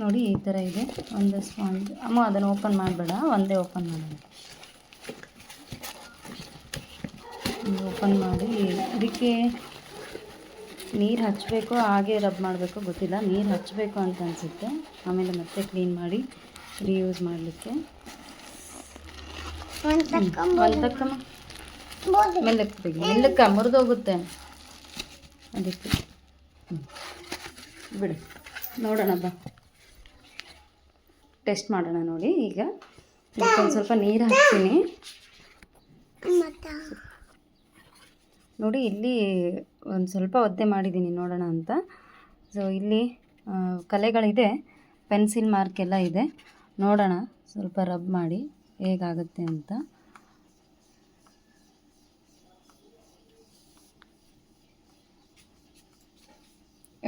ನೋಡಿ ಈ ಥರ ಇದೆ. ಒಂದು ಸ್ಪಾಂಜ್ ಅಮ್ಮ ಅದನ್ನು ಓಪನ್ ಮಾಡಬೇಡ. ಒಂದೇ ಓಪನ್ ಮಾಡೋಣ. ಓಪನ್ ಮಾಡಿ. ಅದಕ್ಕೆ ನೀರು ಹಚ್ಚಬೇಕು ಹಾಗೆ ರಬ್ ಮಾಡಬೇಕು ಗೊತ್ತಿಲ್ಲ. ನೀರು ಹಚ್ಚಬೇಕು ಅಂತ ಅನಿಸುತ್ತೆ. ಆಮೇಲೆ ಮತ್ತೆ ಕ್ಲೀನ್ ಮಾಡಿ ರೀಯೂಸ್ ಮಾಡಲಿಕ್ಕೆ. ಒಂದು ಮೆಲ್ಲಕ್ಕೆ ಮೆಲ್ಲಕ್ಕೆ ಮುರಿದೋಗುತ್ತೆ ಅದಕ್ಕೆ. ಬಿಡು. ನೋಡೋಣ ಬಾ. ಟೆಸ್ಟ್ ಮಾಡೋಣ ನೋಡಿ ಈಗ. ಒಂದು ಸ್ವಲ್ಪ ನೀರು ಹಾಕ್ತೀನಿ. ನೋಡಿ ಇಲ್ಲಿ ಒಂದು ಸ್ವಲ್ಪ ಒದ್ದೆ ಮಾಡಿದ್ದೀನಿ ನೋಡೋಣ ಅಂತ. ಸೊ ಇಲ್ಲಿ ಕಲೆಗಳಿದೆ. ಪೆನ್ಸಿಲ್ ಮಾರ್ಕ್ ಎಲ್ಲ ಇದೆ. ನೋಡೋಣ. ಸ್ವಲ್ಪ ರಬ್ ಮಾಡಿ. ಹೇಗಾಗುತ್ತೆ ಅಂತ.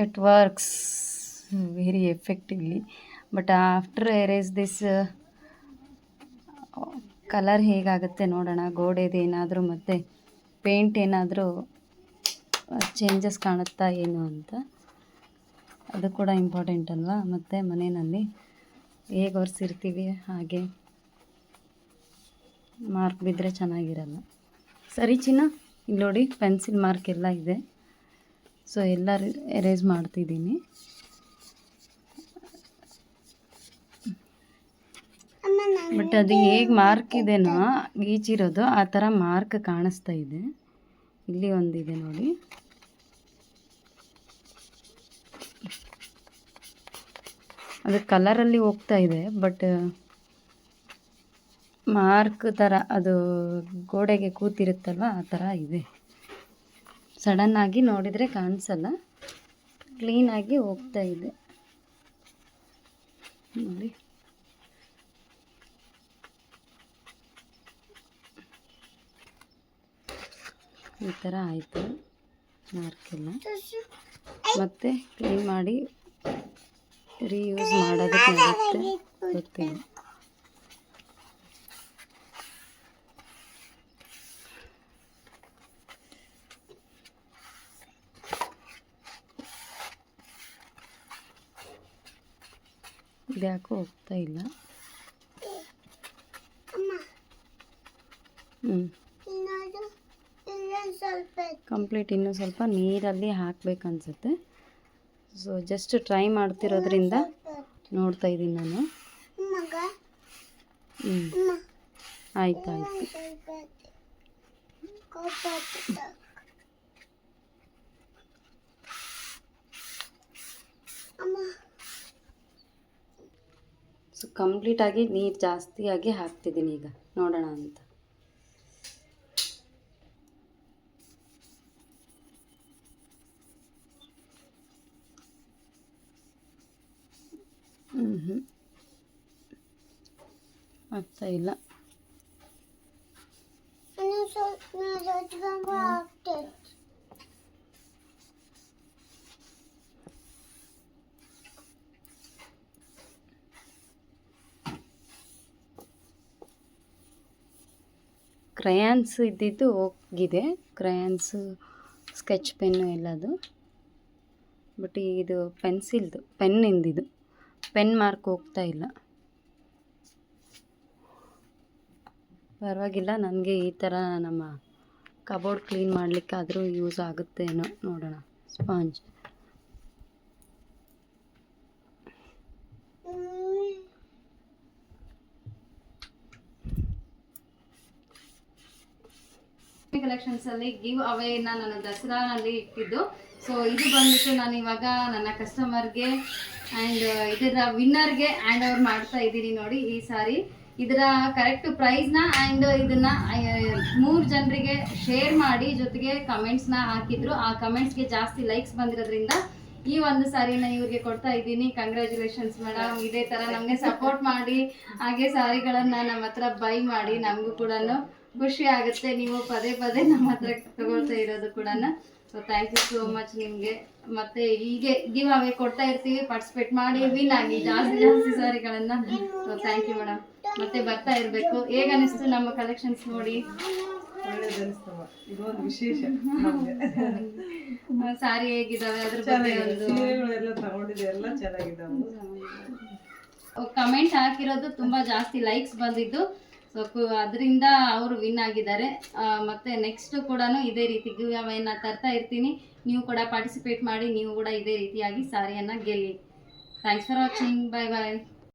It works very effectively but after erase this colour ಹೇಗಾಗುತ್ತೆ ನೋಡೋಣ. ಗೋಡೆದು ಏನಾದರೂ ಮತ್ತು ಪೇಂಟ್ ಏನಾದರೂ ಚೇಂಜಸ್ ಕಾಣುತ್ತಾ ಏನು ಅಂತ. ಅದು ಕೂಡ ಇಂಪಾರ್ಟೆಂಟ್ ಅಲ್ವಾ? ಮತ್ತು ಮನೆಯಲ್ಲಿ ಹೇಗೆ ಒರೆಸಿರ್ತೀವಿ? ಹಾಗೆ. ಮಾರ್ಕ್ ಬಿದ್ದರೆ ಚೆನ್ನಾಗಿರಲ್ಲ. ಸರಿ ಚಿನ್ನ, ಇಲ್ಲಿ ನೋಡಿ ಪೆನ್ಸಿಲ್ ಮಾರ್ಕ್ ಎಲ್ಲ ಇದೆ. ಸೊ ಎಲ್ಲ ಎರೇಸ್ ಮಾಡ್ತಿದ್ದೀನಿ. ಬಟ್ ಅದು ಹೇಗೆ ಮಾರ್ಕ್ ಇದೆನೋ, ಈಚಿರೋದು, ಆ ಥರ ಮಾರ್ಕ್ ಕಾಣಿಸ್ತಾ ಇದೆ. ಇಲ್ಲಿ ಒಂದಿದೆ ನೋಡಿ. ಅದು ಕಲರಲ್ಲಿ ಹೋಗ್ತಾ ಇದೆ ಬಟ್ ಮಾರ್ಕ್ ಥರ ಅದು ಗೋಡೆಗೆ ಕೂತಿರುತ್ತಲ್ವ, ಆ ಥರ ಇದೆ. ಸಡನ್ನಾಗಿ ನೋಡಿದರೆ ಕಾಣಿಸಲ್ಲ. ಕ್ಲೀನಾಗಿ ಹೋಗ್ತಾ ಇದೆ. ನೋಡಿ. ಈ ಥರ ಆಯಿತು ಮಾರ್ಕೆಲ್ಲ ಮತ್ತೆ ಕ್ಲೀನ್ ಮಾಡಿ ರೀಯೂಸ್ ಮಾಡೋದಕ್ಕೆ ಆಗುತ್ತೆ. ಇದ್ಯಾಕೋ ಹೋಗ್ತಾ ಇಲ್ಲ. ಹ್ಞೂ ಕಂಪ್ಲೀಟ್ ಇನ್ನೂ ಸ್ವಲ್ಪ ನೀರಲ್ಲಿ ಹಾಕ್ಬೇಕನ್ಸುತ್ತೆ. ಸೊ ಜಸ್ಟ್ ಟ್ರೈ ಮಾಡ್ತಿರೋದ್ರಿಂದ ನೋಡ್ತಾ ಇದ್ದೀನಿ ನಾನು. ಹ್ಞೂ ಆಯ್ತು ಆಯ್ತು ಸೊ ಕಂಪ್ಲೀಟಾಗಿ ನೀರು ಜಾಸ್ತಿಯಾಗಿ ಹಾಕ್ತಿದ್ದೀನಿ ಈಗ. ನೋಡೋಣ ಅಂತ. ಹ್ಞೂ ಹ್ಞೂ ಆಗ್ತಾ ಇಲ್ಲ. ಕ್ರಯಾನ್ಸ್ ಇದ್ದಿದ್ದು ಹೋಗಿದೆ. ಕ್ರಯಾನ್ಸು ಸ್ಕೆಚ್ ಪೆನ್ನು ಎಲ್ಲದು. ಬಟ್ ಇದು ಪೆನ್ಸಿಲ್ದು ಪೆನ್ನಿಂದಿದು ಪೆನ್ ಮಾರ್ಕ್ ಹೋಗ್ತಾ ಇಲ್ಲ. ಪರವಾಗಿಲ್ಲ, ನನಗೆ ಈ ಥರ ನಮ್ಮ ಕಬೋರ್ಡ್ ಕ್ಲೀನ್ ಮಾಡಲಿಕ್ಕಾದರೂ ಯೂಸ್ ಆಗುತ್ತೇನೋ ನೋಡೋಣ. ಸ್ಪಾಂಜ್ ಕಲೆಕ್ಷನ್ಸ್ ಅಲ್ಲಿ ಗಿವ್ ಅವೇನ ನಾನು ದಸರಾನಲ್ಲಿ ಇಟ್ಟಿದ್ದು. ಸೊ ಇದು ಬಂದ್ಬಿಟ್ಟು ನಾನು ಇವಾಗ ನನ್ನ ಕಸ್ಟಮರ್ಗೆ ಅಂಡ್ ಇದರ ವಿನ್ನರ್ಗೆ ಹ್ಯಾಂಡ್ ಓವರ್ ಮಾಡ್ತಾ ಇದ್ದೀನಿ ನೋಡಿ ಈ ಸಾರಿ. ಇದರ ಕರೆಕ್ಟ್ ಪ್ರೈಸ್ನ ಆ್ಯಂಡ್ ಇದನ್ನ ಮೂರು ಜನರಿಗೆ ಶೇರ್ ಮಾಡಿ ಜೊತೆಗೆ ಕಮೆಂಟ್ಸ್ನ ಹಾಕಿದ್ರು. ಆ ಕಮೆಂಟ್ಸ್ಗೆ ಜಾಸ್ತಿ ಲೈಕ್ಸ್ ಬಂದಿರೋದ್ರಿಂದ ಈ ಒಂದು ಸಾರಿನ ಇವ್ರಿಗೆ ಕೊಡ್ತಾ ಇದ್ದೀನಿ. ಕಂಗ್ರ್ಯಾಚುಲೇಷನ್ಸ್ ಮೇಡಮ್ ಇದೇ ತರ ನಮಗೆ ಸಪೋರ್ಟ್ ಮಾಡಿ, ಹಾಗೆ ಸಾರಿಗಳನ್ನ ನಮ್ಮ ಹತ್ರ ಬೈ ಮಾಡಿ, ನಮಗೂ ಕೂಡ ಖುಷಿ ಆಗುತ್ತೆ ನೀವು ಪದೇ ಪದೇ ನಮ್ಮ ಹತ್ರ ತಗೊಳ್ತಾ ಇರೋದು ಕೂಡ. So thank you so much ನಿಮಗೆ. ಮತ್ತೆ ಹೀಗೆ ಗಿವ್ ಅವೇ ಕೊಡ್ತಾ ಇರ್ತೀವಿ ಪಾರ್ಟಿಸಿಪೇಟ್ ಮಾಡಿ ವಿನ್ ಆಗಿ ಜಾಸ್ತಿ ಜಾಸ್ತಿ ಸಾರಿಗಳನ್ನ. ಸೊ ಥ್ಯಾಂಕ್ ಯು ಮೇಡಮ್ ಮತ್ತೆ ಬರ್ತಾ ಇರಬೇಕು. ಹೇಗೆ ಅನಿಸ್ತು ನಮ್ಮ ಕಲೆಕ್ಷನ್ಸ್ ನೋಡಿ? ಇದೊಂದು ವಿಶೇಷ ಸಾರಿ ಹೇಗಿದಾವೆ ಅದ್ರ ಬಗ್ಗೆ ಒಂದು ಸೀರೆಗಳೆಲ್ಲ ತಗೊಂಡಿದ್ದೆ ಎಲ್ಲ ಚೆನ್ನಾಗಿದ್ದಾವೆ ಕಮೆಂಟ್ ಹಾಕಿರೋದು ತುಂಬಾ ಜಾಸ್ತಿ ಲೈಕ್ಸ್ ಬಂದಿದ್ದು. ಸೊ ಅದರಿಂದ ಅವರು ವಿನ್ ಆಗಿದ್ದಾರೆ. ಮತ್ತೆ ನೆಕ್ಸ್ಟ್ ಕೂಡ ಇದೇ ರೀತಿ ಗಿವ್ ತರ್ತಾ ಇರ್ತೀನಿ. ನೀವು ಕೂಡ ಪಾರ್ಟಿಸಿಪೇಟ್ ಮಾಡಿ, ನೀವು ಕೂಡ ಇದೇ ರೀತಿಯಾಗಿ ಸಾರಿಯನ್ನ ಗೆಲ್ಲಿ. Thanks for watching bye bye